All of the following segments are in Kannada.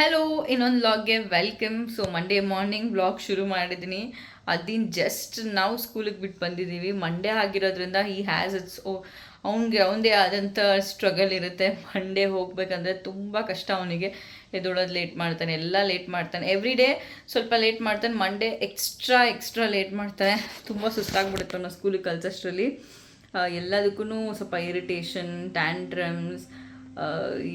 ಹಲೋ ಇನ್ನೊಂದು ವ್ಲಾಗ್ಗೆ welcome so Monday morning blog ಶುರು ಮಾಡಿದ್ದೀನಿ ಅದಿನ್ ಜಸ್ಟ್ ನಾವು ಸ್ಕೂಲಿಗೆ ಬಿಟ್ಟು ಬಂದಿದ್ದೀವಿ ಮಂಡೇ ಆಗಿರೋದ್ರಿಂದ ಈ ಹ್ಯಾಸ್ ಇಟ್ಸ್ ಓ ಅವನಿಗೆ ಅವನದೇ ಆದಂಥ ಸ್ಟ್ರಗಲ್ ಇರುತ್ತೆ. ಮಂಡೇ ಹೋಗಬೇಕಂದ್ರೆ ತುಂಬ ಕಷ್ಟ ಅವನಿಗೆ. ಎದೊಳೋದು ಲೇಟ್ ಮಾಡ್ತಾನೆ, ಎಲ್ಲ ಲೇಟ್ ಮಾಡ್ತಾನೆ. ಎವ್ರಿ ಡೇ ಸ್ವಲ್ಪ ಲೇಟ್ ಮಾಡ್ತಾನೆ ಮಂಡೇ ಎಕ್ಸ್ಟ್ರಾ ಎಕ್ಸ್ಟ್ರಾ ಲೇಟ್ ಮಾಡ್ತಾನೆ. ತುಂಬ ಸುಸ್ತಾಗ್ಬಿಡುತ್ತೆ ಅವನ ಸ್ಕೂಲಿಗೆ ಕಲ್ಸೋಷ್ಟರಲ್ಲಿ ಎಲ್ಲದಕ್ಕೂ ಸ್ವಲ್ಪ ಇರಿಟೇಷನ್ ಟ್ಯಾಂಟ್ರಮ್ಸ್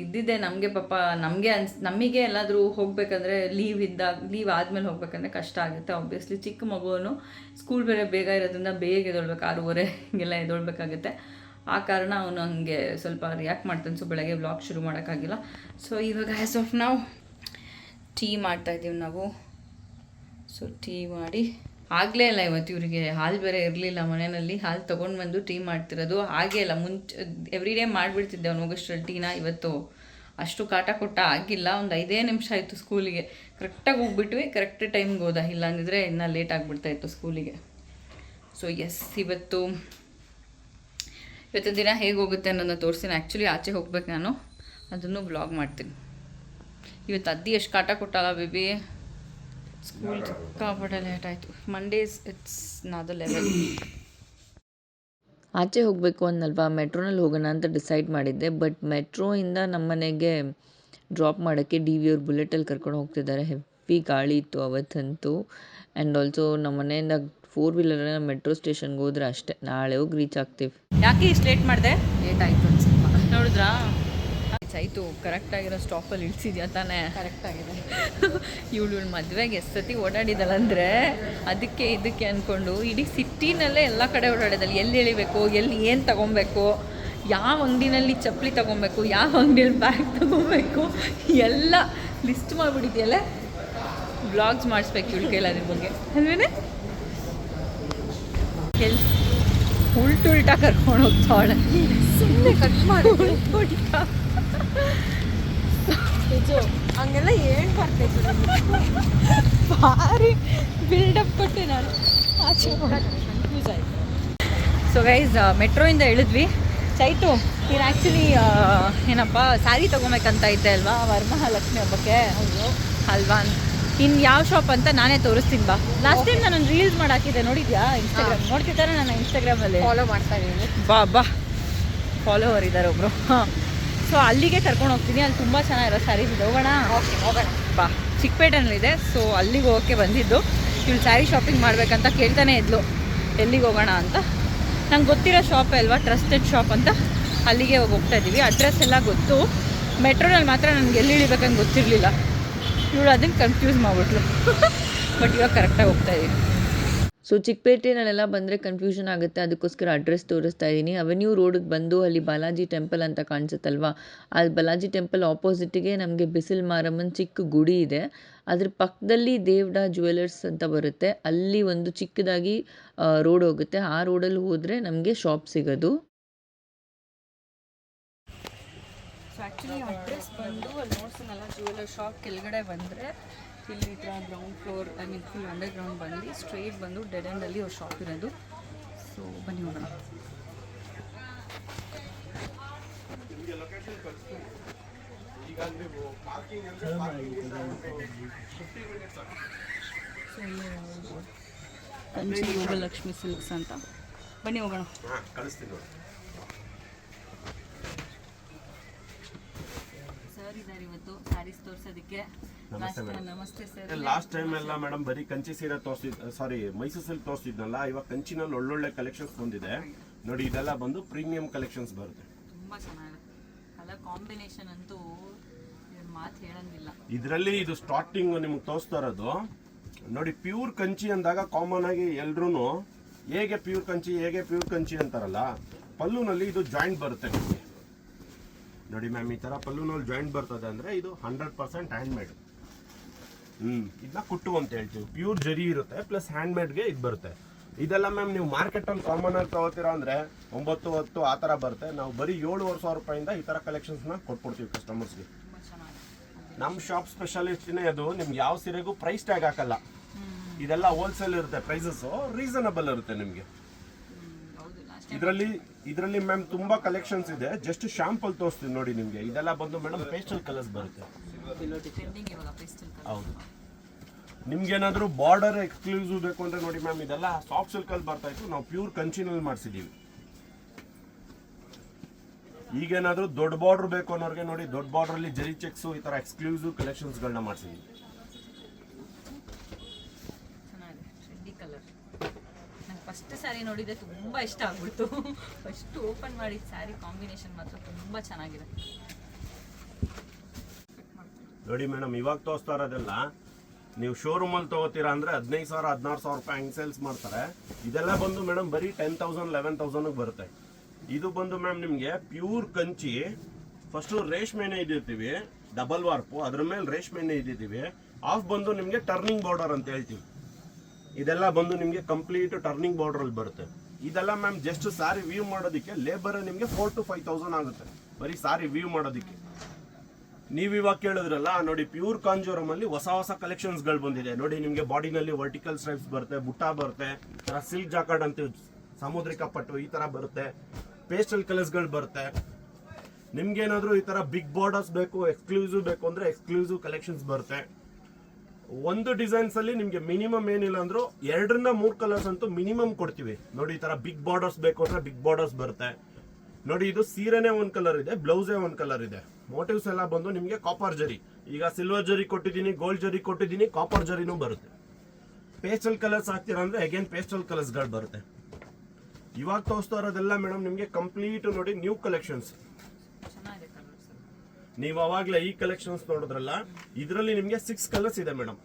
ಇದ್ದಿದ್ದೆ ನಮಗೆ ಪಾಪ, ನಮಗೆ ಅನ್ಸ್, ನಮಗೆ ಎಲ್ಲಾದರೂ ಹೋಗಬೇಕಂದ್ರೆ ಲೀವ್ ಇದ್ದಾಗ ಲೀವ್ ಆದಮೇಲೆ ಹೋಗ್ಬೇಕಂದ್ರೆ ಕಷ್ಟ ಆಗುತ್ತೆ. ಆಬ್ವಿಯಸ್ಲಿ ಚಿಕ್ಕ ಮಗುವನು ಸ್ಕೂಲ್ ಬೇರೆ ಬೇಗ ಇರೋದ್ರಿಂದ ಬೇಗ ಎದೊಳ್ಬೇಕು ಆರೂವರೆ ಹಿಂಗೆಲ್ಲ ಎದೊಳ್ಬೇಕಾಗುತ್ತೆ ಆ ಕಾರಣ ಅವನು ಹಂಗೆ ಸ್ವಲ್ಪ ರಿಯಾಕ್ಟ್ ಮಾಡ್ತಾನೆ. ಸೊ ಬೆಳಗ್ಗೆ ಬ್ಲಾಗ್ ಶುರು ಮಾಡೋಕ್ಕಾಗಿಲ್ಲ. ಸೊ ಇವಾಗ ಆ್ಯಸ್ ಆಫ್ ನಾವು ಟೀ ಮಾಡ್ತಾಯಿದ್ದೀವಿ ನಾವು. ಸೊ ಟೀ ಮಾಡಿ ಆಗಲೇ ಇಲ್ಲ ಇವತ್ತು ಇವರಿಗೆ ಹಾಲು ಬೇರೆ ಇರಲಿಲ್ಲ ಮನೆಯಲ್ಲಿ, ಹಾಲು ತೊಗೊಂಡು ಬಂದು ಟೀ ಮಾಡ್ತಿರೋದು. ಹಾಗೇ ಇಲ್ಲ ಮುಂಚೆ ಎವ್ರಿ ಡೇ ಮಾಡಿಬಿಡ್ತಿದ್ದೆ ಅವ್ನು ಹೋಗೋಷ್ಟರಲ್ಲಿ ಟೀನ ಇವತ್ತು. ಅಷ್ಟು ಕಾಟ ಕೊಟ್ಟ ಆಗಿಲ್ಲ, ಒಂದು ಐದೇ ನಿಮಿಷ ಆಯಿತು ಸ್ಕೂಲಿಗೆ. ಕರೆಕ್ಟಾಗಿ ಹೋಗ್ಬಿಟ್ವಿ ಕರೆಕ್ಟ್ ಟೈಮ್ಗೆ ಹೋದ. ಇಲ್ಲ ಅಂದಿದ್ರೆ ಇನ್ನೂ ಲೇಟ್ ಆಗಿಬಿಡ್ತಾ ಇತ್ತು ಸ್ಕೂಲಿಗೆ. ಸೊ ಎಸ್ ಇವತ್ತು ಇವತ್ತು ದಿನ ಹೇಗೆ ಹೋಗುತ್ತೆ ಅನ್ನೋದನ್ನ ತೋರಿಸ್ತೀನಿ. ಆ್ಯಕ್ಚುಲಿ ಆಚೆ ಹೋಗ್ಬೇಕು ನಾನು. ಅದನ್ನು ಬ್ಲಾಗ್ ಮಾಡ್ತೀನಿ. ಇವತ್ತು ಅದ್ದಿ ಎಷ್ಟು ಕಾಟ ಕೊಟ್ಟಲ್ಲ ಬೇಬಿ ಸ್ಕೂಲ್ ಸಿಕ್ಕಾಪಟ್ಟೆ ಲೇಟ್ ಆಯಿತು. ಮಂಡೇಸ್ ಇಟ್ಸ್ ನಾದ ಲೆವೆಲ್ ಆಚೆ ಹೋಗಬೇಕು ಅನ್ನಲ್ವಾ? ಮೆಟ್ರೋನಲ್ಲಿ ಹೋಗೋಣ ಅಂತ ಡಿಸೈಡ್ ಮಾಡಿದ್ದೆ ಬಟ್ ಮೆಟ್ರೋಯಿಂದ ನಮ್ಮ ಮನೆಗೆ ಡ್ರಾಪ್ ಮಾಡೋಕ್ಕೆ ಡಿ ವಿ ಅವ್ರು ಬುಲೆಟಲ್ಲಿ ಕರ್ಕೊಂಡು ಹೋಗ್ತಿದ್ದಾರೆ. ಹೆವಿ ಗಾಳಿ ಇತ್ತು ಅವತ್ತಂತೂ. ಆ್ಯಂಡ್ ಆಲ್ಸೋ ನಮ್ಮ ಮನೆಯಿಂದ ಫೋರ್ ವೀಲರ್ ಮೆಟ್ರೋ ಸ್ಟೇಷನ್ಗೆ ಹೋದ್ರೆ ಅಷ್ಟೇ. ನಾಳೆ ಹೋಗಿ ರೀಚ್ ಆಗ್ತೀವಿ. ಯಾಕೆ ಇಷ್ಟು ಲೇಟ್ ಮಾಡಿದೆ? ಲೇಟ್ ಆಯಿತು ಒಂದು ಸ್ವಲ್ಪ ನೋಡಿದ್ರಾ? ಆಯಿತು ಕರೆಕ್ಟಾಗಿರೋ ಸ್ಟಾಪಲ್ಲಿ ಇಳಿಸಿದ್ಯಾ ತಾನೇ? ಕರೆಕ್ಟ್ ಆಗಿದೆ. ಇವಳು ಇವಳು ಮದುವೆಗೆ ಎಷ್ಟು ಸತಿ ಓಡಾಡಿದಳಂದ್ರೆ ಅದಕ್ಕೆ ಇದಕ್ಕೆ ಅಂದ್ಕೊಂಡು ಇಡೀ ಸಿಟಿನಲ್ಲೇ ಎಲ್ಲ ಕಡೆ ಓಡಾಡಿದಳು. ಎಲ್ಲಿ ಇಳಿಬೇಕು ಎಲ್ಲಿ ಏನು ತಗೊಬೇಕು ಯಾವ ಅಂಗಡಿನಲ್ಲಿ ಚಪ್ಪಲಿ ತಗೊಬೇಕು ಯಾವ ಅಂಗಡಿಯಲ್ಲಿ ಬ್ಯಾಗ್ ತಗೊಬೇಕು ಎಲ್ಲ ಲಿಸ್ಟ್ ಮಾಡಿಬಿಟ್ಟಿದೆಯಲ್ಲ? ಬ್ಲಾಗ್ಸ್ ಮಾಡಿಸ್ಬೇಕು ಇವಳು ಕೇಳ ಅದ್ರ ಬಗ್ಗೆ. ಅಲ್ವೇನೆ? ಉಲ್ಟು ಉಲ್ಟಾ ಕರ್ಕೊಂಡು ಹೋಗ್ತಾಳೆ ಸುಮ್ಮನೆ ಕಟ್ ಮಾಡಿ. ಉಲ್ಟುಲ್ಟಾ ಹಂಗೆಲ್ಲ ಏನು ಬರ್ತೈತೆ ಭಾರಿ ಬಿಲ್ಡಪ್ ಕೊಟ್ಟೆ ನಾನು. ಆಚೆ ಕನ್ಫ್ಯೂಸ್ ಆಯಿತು. So guys ಮೆಟ್ರೋಯಿಂದ ಇಳಿದ್ವಿ. ಚೈತು ನೀನು ಆ್ಯಕ್ಚುಲಿ ಏನಪ್ಪ ಸ್ಯಾರಿ ತೊಗೊಬೇಕಂತ ಇದ್ದೆ ಅಲ್ವಾ? ವರಮಹಾಲಕ್ಷ್ಮಿ ಹಬ್ಬಕ್ಕೆ. ಅಲ್ವಾ? ಇನ್ನು ಯಾವ ಶಾಪ್ ಅಂತ ನಾನೇ ತೋರಿಸ್ತೀನಿ ಬಾ. ಲಾಸ್ಟ್ ಟೈಮ್ ನಾನು ರೀಲ್ಸ್ ಮಾಡಾಕಿದ್ದೆ ನೋಡಿದ್ಯಾ? ಇನ್ಸ್ಟಾಗ್ರಾಮ್ ನೋಡ್ತಿದ್ದಾರೆ ನನ್ನ ಇನ್ಸ್ಟಾಗ್ರಾಮಲ್ಲಿ ಫಾಲೋ ಮಾಡ್ತಾ ಇದ್ದೀನಿ. ಬಾ ಬಾ. ಫಾಲೋವರ್ ಇದ್ದಾರೆ ಒಬ್ಬರು ಹಾಂ. ಸೊ ಅಲ್ಲಿಗೆ ಕರ್ಕೊಂಡು ಹೋಗ್ತೀನಿ. ಅಲ್ಲಿ ತುಂಬ ಚೆನ್ನಾಗಿರೋ ಸ್ಯಾರೀಸ್ ಇದೆ. ಹೋಗೋಣ? ಓಕೆ ಹೋಗೋಣ. ಬಾ. ಚಿಕ್ಕಪೇಟೆನಲ್ಲಿದೆ ಸೊ ಅಲ್ಲಿಗೆ ಹೋಗೋಕ್ಕೆ ಬಂದಿದ್ದು. ಇವಳು ಸ್ಯಾರಿ ಶಾಪಿಂಗ್ ಮಾಡಬೇಕಂತ ಕೇಳ್ತಾನೆ ಇದ್ಲು. ಎಲ್ಲಿಗೆ ಹೋಗೋಣ ಅಂತ. ನಂಗೆ ಗೊತ್ತಿರೋ ಶಾಪ್ ಅಲ್ವಾ? ಟ್ರಸ್ಟೆಡ್ ಶಾಪ್ ಅಂತ. ಅಲ್ಲಿಗೆ ಹೋಗಿ ಹೋಗ್ತಾ ಇದ್ದೀವಿ. ಅಡ್ರೆಸ್ ಎಲ್ಲ ಗೊತ್ತು. ಮೆಟ್ರೋನಲ್ಲಿ ಮಾತ್ರ ನನಗೆ ಎಲ್ಲಿ ಇಳಿಬೇಕಂತ ಗೊತ್ತಿರಲಿಲ್ಲ. ಇವಳು ಅದನ್ನು ಕನ್ಫ್ಯೂಸ್ ಮಾಡಿಬಿಟ್ಲು. ಬಟ್ ಇವಾಗ ಕರೆಕ್ಟಾಗಿ ಹೋಗ್ತಾ ಇದ್ದೀವಿ ಸೊ ಚಿಕ್ಕಪೇಟೆನಲ್ಲೆಲ್ಲ ಬಂದರೆ ಕನ್ಫ್ಯೂಷನ್ ಆಗುತ್ತೆ. ಅದಕ್ಕೋಸ್ಕರ ಅಡ್ರೆಸ್ ತೋರಿಸ್ತಾ ಇದ್ದೀನಿ. ಅವೆನ್ಯೂ ರೋಡಿಗೆ ಬಂದು ಅಲ್ಲಿ ಬಾಲಾಜಿ ಟೆಂಪಲ್ ಅಂತ ಕಾಣಿಸುತ್ತಲ್ವಾ? ಆ ಬಾಲಾಜಿ ಟೆಂಪಲ್ ಆಪೋಸಿಟಿಗೆ ನಮಗೆ ಬಿಸಿಲ್ ಮಾರಮ್ಮನ ಚಿಕ್ಕ ಗುಡಿ ಇದೆ. ಅದ್ರ ಪಕ್ಕದಲ್ಲಿ ದೇವ್ಡ ಜ್ಯುವೆಲರ್ಸ್ ಅಂತ ಬರುತ್ತೆ. ಅಲ್ಲಿ ಒಂದು ಚಿಕ್ಕದಾಗಿ ರೋಡ್ ಹೋಗುತ್ತೆ. ಆ ರೋಡಲ್ಲಿ ಹೋದರೆ ನಮಗೆ ಶಾಪ್ ಸಿಗೋದು. ಆ್ಯಕ್ಚುಲಿ ಅಡ್ರೆಸ್ ಬಂದು ಅಲ್ಲಿ ನೋಡ್ಸಿನಲ್ಲ ಜ್ಯುವೆಲರ್ ಶಾಪ್ ಕೆಳಗಡೆ ಬಂದರೆ ಇಲ್ಲಿ ಈ ಥರ ground floor I mean full underground ಬಂದು ಸ್ಟ್ರೈಟ್ ಬಂದು ಡೆಡ್ ಎಂಡಲ್ಲಿ ಅವ್ರ ಶಾಪ್ ಇರೋದು. ಸೊ ಬನ್ನಿ ಹೋಗೋಣ. ಕಂಚಿ ಯೋಗಲಕ್ಷ್ಮಿ ಸಿಲ್ಕ್ಸ್ ಅಂತ. ಬನ್ನಿ ಹೋಗೋಣ. ಸರ್ ಇದ್ದಾರೆ ಇವತ್ತು ಸ್ಯಾರೀಸ್ ತೋರ್ಸೋದಕ್ಕೆ. ನಮಸ್ತೆ ಸರ್. ಲಾಸ್ಟ್ ಟೈಮ್ ಎಲ್ಲ ಮೇಡಮ್ ಬರೀ ಕಂಚಿ ಸೀರೆ ತೋರಿಸಿದ್ ಸಾರಿ ಮೈಸೂರು ಸಿಲ್ಕ್ ತೋರಿಸಿದ್ನಲ್ಲ ಇವಾಗ ಕಂಚಿನಲ್ಲಿ ಒಳ್ಳೊಳ್ಳೆ ಕಲೆಕ್ಷನ್ಸ್ ಬಂದಿದೆ. ನೋಡಿ ಇದೆಲ್ಲ ಬಂದು ಪ್ರೀಮಿಯಂ ಕಲೆಕ್ಷನ್ಸ್ ಬರುತ್ತೆ. ತುಂಬ ಚೆನ್ನಾಗಿರುತ್ತೆ ಕಲರ್ ಕಾಂಬಿನೇಷನ್ ಅಂತೂ ಮಾತು ಹೇಳಂಗಿಲ್ಲ. ಇದರಲ್ಲಿ ಇದು ಸ್ಟಾರ್ಟಿಂಗ್ ನಿಮ್ಗೆ ತೋರಿಸ್ತಾ ಇರೋದು. ನೋಡಿ ಪ್ಯೂರ್ ಕಂಚಿ ಅಂದಾಗ ಕಾಮನ್ ಆಗಿ ಎಲ್ರೂ ಹೇಗೆ ಪ್ಯೂರ್ ಕಂಚಿ ಹೇಗೆ ಪ್ಯೂರ್ ಕಂಚಿ ಅಂತಾರಲ್ಲ ಪಲ್ಲುನಲ್ಲಿ ಇದು ಜಾಯಿಂಟ್ ಬರುತ್ತೆ ನಿಮಗೆ. ನೋಡಿ ಮ್ಯಾಮ್ ಈ ತರ ಪಲ್ಲುನಲ್ಲಿ ಜಾಯಿಂಟ್ ಬರ್ತದೆ ಅಂದ್ರೆ ಇದು ಹಂಡ್ರೆಡ್ ಪರ್ಸೆಂಟ್ ಹ್ಯಾಂಡ್ ಮೇಡ್ ಹ್ಮ್ ಇದನ್ನ ಕುಟ್ಟು ಅಂತ ಹೇಳ್ತೀವಿ. ಪ್ಯೂರ್ ಜರಿ ಇರುತ್ತೆ ಪ್ಲಸ್ ಹ್ಯಾಂಡ್ ಮೇಡ್ಗೆ ಇದು ಬರುತ್ತೆ. ಇದೆಲ್ಲ ಮ್ಯಾಮ್ ನೀವು ಮಾರ್ಕೆಟ್ ಅಲ್ಲಿ ಕಾಮನ್ ಆಗಿ ತಗೋತೀರಾ ಅಂದ್ರೆ ಒಂಬತ್ತು ಹತ್ತು ಆ ತರ ಬರುತ್ತೆ. ನಾವು ಬರೀ ಏಳುವರೆ ಸಾವಿರ ರೂಪಾಯಿಂದ ಈ ತರ ಕಲೆಕ್ಷನ್ಸ್ನ ಕೊಟ್ಬಿಡ್ತೀವಿ ಕಸ್ಟಮರ್ಸ್ಗೆ ನಮ್ಮ ಶಾಪ್ ಸ್ಪೆಷಾಲಿಸ್ಟಿನೇ ಅದು, ನಿಮ್ಗೆ ಯಾವ ಸೀರೆಗೂ ಪ್ರೈಸ್ ಟ್ಯಾಗ್ ಹಾಕಲ್ಲ. ಇದೆಲ್ಲ ಹೋಲ್ಸೇಲ್ ಇರುತ್ತೆ ಪ್ರೈಸಸ್ ರೀಸನಬಲ್ ಇರುತ್ತೆ ನಿಮಗೆ. ಇದರಲ್ಲಿ ಇದರಲ್ಲಿ ಮ್ಯಾಮ್ ತುಂಬಾ ಕಲೆಕ್ಷನ್ಸ್ ಇದೆ. ಜಸ್ಟ್ ಶಾಂಪಲ್ ತೋರಿಸ್ತೀನಿ ನೋಡಿ ನಿಮಗೆ. ಇದೆಲ್ಲ ಬಂದು ಮೇಡಮ್ ಪೇಸ್ಟಲ್ ಕಲರ್ಸ್ ಬರುತ್ತೆ. ಟ್ರೆಂಡಿಂಗ್ ಇವಾಗ ಪೇಸ್ಟಲ್ ಹೌದು. ನಿಮ್ಗೇನಾದ್ರೂ ಬಾರ್ಡರ್ ಎಕ್ಸ್ಕ್ಲೂಸಿವ್ ಬೇಕು ಅಂದರೆ ನೋಡಿ ಮ್ಯಾಮ್ ಇದೆಲ್ಲ ಸಾಫ್ಟ್ ಸಿಲ್ಕ್ ಅಲ್ಲಿ ಬರ್ತಾ ಇತ್ತು. ನಾವು ಪ್ಯೂರ್ ಕಂಚಿನಲ್ಲಿ ಮಾಡಿಸಿದೀವಿ. ಈಗೇನಾದ್ರೂ ದೊಡ್ಡ ಬಾರ್ಡರ್ ಬೇಕು ಅನ್ನೋರಿಗೆ ನೋಡಿ ದೊಡ್ಡ ಬಾರ್ಡರ್ ಅಲ್ಲಿ ಜರಿ ಚೆಕ್ಸ್ ಈ ತರ ಎಕ್ಸ್ಕ್ಲೂಸಿವ್ ಕಲೆಕ್ಷನ್ಸ್ ಗಳನ್ನ ಮಾಡಿಸಿದೀವಿ. ಚೆನ್ನಾಗಿದೆ ಟ್ರೆಂಡಿ ಕಲರ್ ನಂಗೆ ಫಸ್ಟ್ ಸ್ಯಾರಿ ನೋಡಿದ್ರೆ ತುಂಬ ಇಷ್ಟ ಆಗ್ಬಿಡ್ತು. ಫಸ್ಟ್ ಓಪನ್ ಮಾಡಿದ ಸ್ಯಾರಿ ಕಾಂಬಿನೇಷನ್ ಮಾತ್ರ ತುಂಬ ಚೆನ್ನಾಗಿದೆ. ನೋಡಿ ಮೇಡಮ್, ಇವಾಗ ತೋರಿಸ್ತಾ ಇರೋದೆಲ್ಲ, ನೀವು ಶೋರೂಮಲ್ಲಿ ತಗೋತೀರಾ ಅಂದ್ರೆ ಹದಿನೈದು ಸಾವಿರ, ಹದಿನಾರು ಸಾವಿರ ರೂಪಾಯಿ ಹಂಗೆ ಸೇಲ್ಸ್ ಮಾಡ್ತಾರೆ. ಇದೆಲ್ಲ ಬಂದು ಮೇಡಮ್ ಬರೀ ಟೆನ್ ತೌಸಂಡ್ ಲೆವೆನ್ ತೌಸಂಡ್ ಬರುತ್ತೆ. ಇದು ಬಂದು ಮ್ಯಾಮ್ ನಿಮಗೆ ಪ್ಯೂರ್ ಕಂಚಿ ಫಸ್ಟ್ ರೇಷ್ಮೆನೆ ಇದ್ದಿರ್ತೀವಿ ಡಬಲ್ ವಾರ್ಪು ಅದ್ರ ಮೇಲೆ ರೇಷ್ಮೆನೆ ಇದ್ದಿದ್ದೀವಿ ಆಫ್ ಬಂದು ನಿಮಗೆ ಟರ್ನಿಂಗ್ ಬಾರ್ಡರ್ ಅಂತ ಹೇಳ್ತೀವಿ. ಇದೆಲ್ಲ ಬಂದು ನಿಮಗೆ ಕಂಪ್ಲೀಟ್ ಟರ್ನಿಂಗ್ ಬಾರ್ಡರ್ ಅಲ್ಲಿ ಬರುತ್ತೆ. ಇದೆಲ್ಲ ಮ್ಯಾಮ್ ಜಸ್ಟ್ ಸಾರಿ ವ್ಯೂ ಮಾಡೋದಕ್ಕೆ ಲೇಬರ್ ನಿಮಗೆ ಫೋರ್ ಟು ಫೈವ್ ತೌಸಂಡ್ ಆಗುತ್ತೆ. ಬರೀ ಸಾರಿ ವ್ಯೂ ಮಾಡೋದಕ್ಕೆ. ನೀವು ಇವಾಗ ಕೇಳಿದ್ರಲ್ಲ, ನೋಡಿ ಪ್ಯೂರ್ ಕಾಂಜೋರಮ್ ಅಲ್ಲಿ ಹೊಸ ಹೊಸ ಕಲೆಕ್ಷನ್ಸ್ಗಳು ಬಂದಿದೆ. ನೋಡಿ ನಿಮ್ಗೆ ಬಾಡಿನಲ್ಲಿ ವರ್ಟಿಕಲ್ ಸ್ಟ್ರೈಪ್ಸ್ ಬರುತ್ತೆ, ಬುಟ್ಟ ಬರುತ್ತೆ ಸಿಲ್ಕ್ ಜಾಕಾರ್ಡ್ ಅಂತ ಸಮುದ್ರಿಕ ಪಟ್ಟು ಈ ತರ ಬರುತ್ತೆ ಪೇಸ್ಟಲ್ ಕಲರ್ಸ್ಗಳು ಬರುತ್ತೆ. ನಿಮ್ಗೇನಾದ್ರೂ ಈ ತರ ಬಿಗ್ ಬಾರ್ಡರ್ಸ್ ಬೇಕು ಎಕ್ಸ್ಕ್ಲೂಸಿವ್ ಬೇಕು ಅಂದ್ರೆ ಎಕ್ಸ್ಕ್ಲೂಸಿವ್ ಕಲೆಕ್ಷನ್ಸ್ ಬರುತ್ತೆ. ಒಂದು ಡಿಸೈನ್ಸ್ ಅಲ್ಲಿ ನಿಮ್ಗೆ ಮಿನಿಮಮ್ ಏನಿಲ್ಲ ಅಂದ್ರು ಎರಡರಿಂದ ಮೂರ್ ಕಲರ್ಸ್ ಅಂತೂ ಮಿನಿಮಮ್ ಕೊಡ್ತೀವಿ. ನೋಡಿ ಈ ತರ ಬಿಗ್ ಬಾರ್ಡರ್ಸ್ ಬೇಕು ಅಂದ್ರೆ ಬಿಗ್ ಬಾರ್ಡರ್ಸ್ ಬರುತ್ತೆ. ನೋಡಿ ಇದು ಸೀರೆನೇ ಒಂದ್ ಕಲರ್ ಇದೆ ಬ್ಲೌಸೇ ಒಂದ್ ಕಲರ್ ಇದೆ. ಮೋಟಿವ್ಸ್ ಎಲ್ಲ ಬಂದು ನಿಮಗೆ ಕಾಪರ್ ಜರಿ. ಈಗ ಸಿಲ್ವರ್ ಜರಿ ಕೊಟ್ಟಿದ್ದೀನಿ ಗೋಲ್ಡ್ ಜರಿ ಕೊಟ್ಟಿದ್ದೀನಿ ಕಾಪರ್ ಜರಿನೂ ಬರುತ್ತೆ. ಪೇಸ್ಟಲ್ ಕಲರ್ಸ್ ಹಾಕ್ತೀರಾ ಅಂದರೆ ಅಗೇನ್ ಪೇಸ್ಟಲ್ ಕಲರ್ಸ್ಗಳು ಬರುತ್ತೆ. ಇವಾಗ ತೋರಿಸ್ತಾ ಇರೋದೆಲ್ಲ ಮೇಡಮ್ ನಿಮಗೆ ಕಂಪ್ಲೀಟ್ ನೋಡಿ ನ್ಯೂ ಕಲೆಕ್ಷನ್ಸ್ ನೀವು ಅವಾಗ್ಲೇ ಈ ಕಲೆಕ್ಷನ್ಸ್ ನೋಡಿದ್ರಲ್ಲ ಇದರಲ್ಲಿ ನಿಮಗೆ ಸಿಕ್ಸ್ ಕಲರ್ಸ್ ಇದೆ ಮೇಡಮ್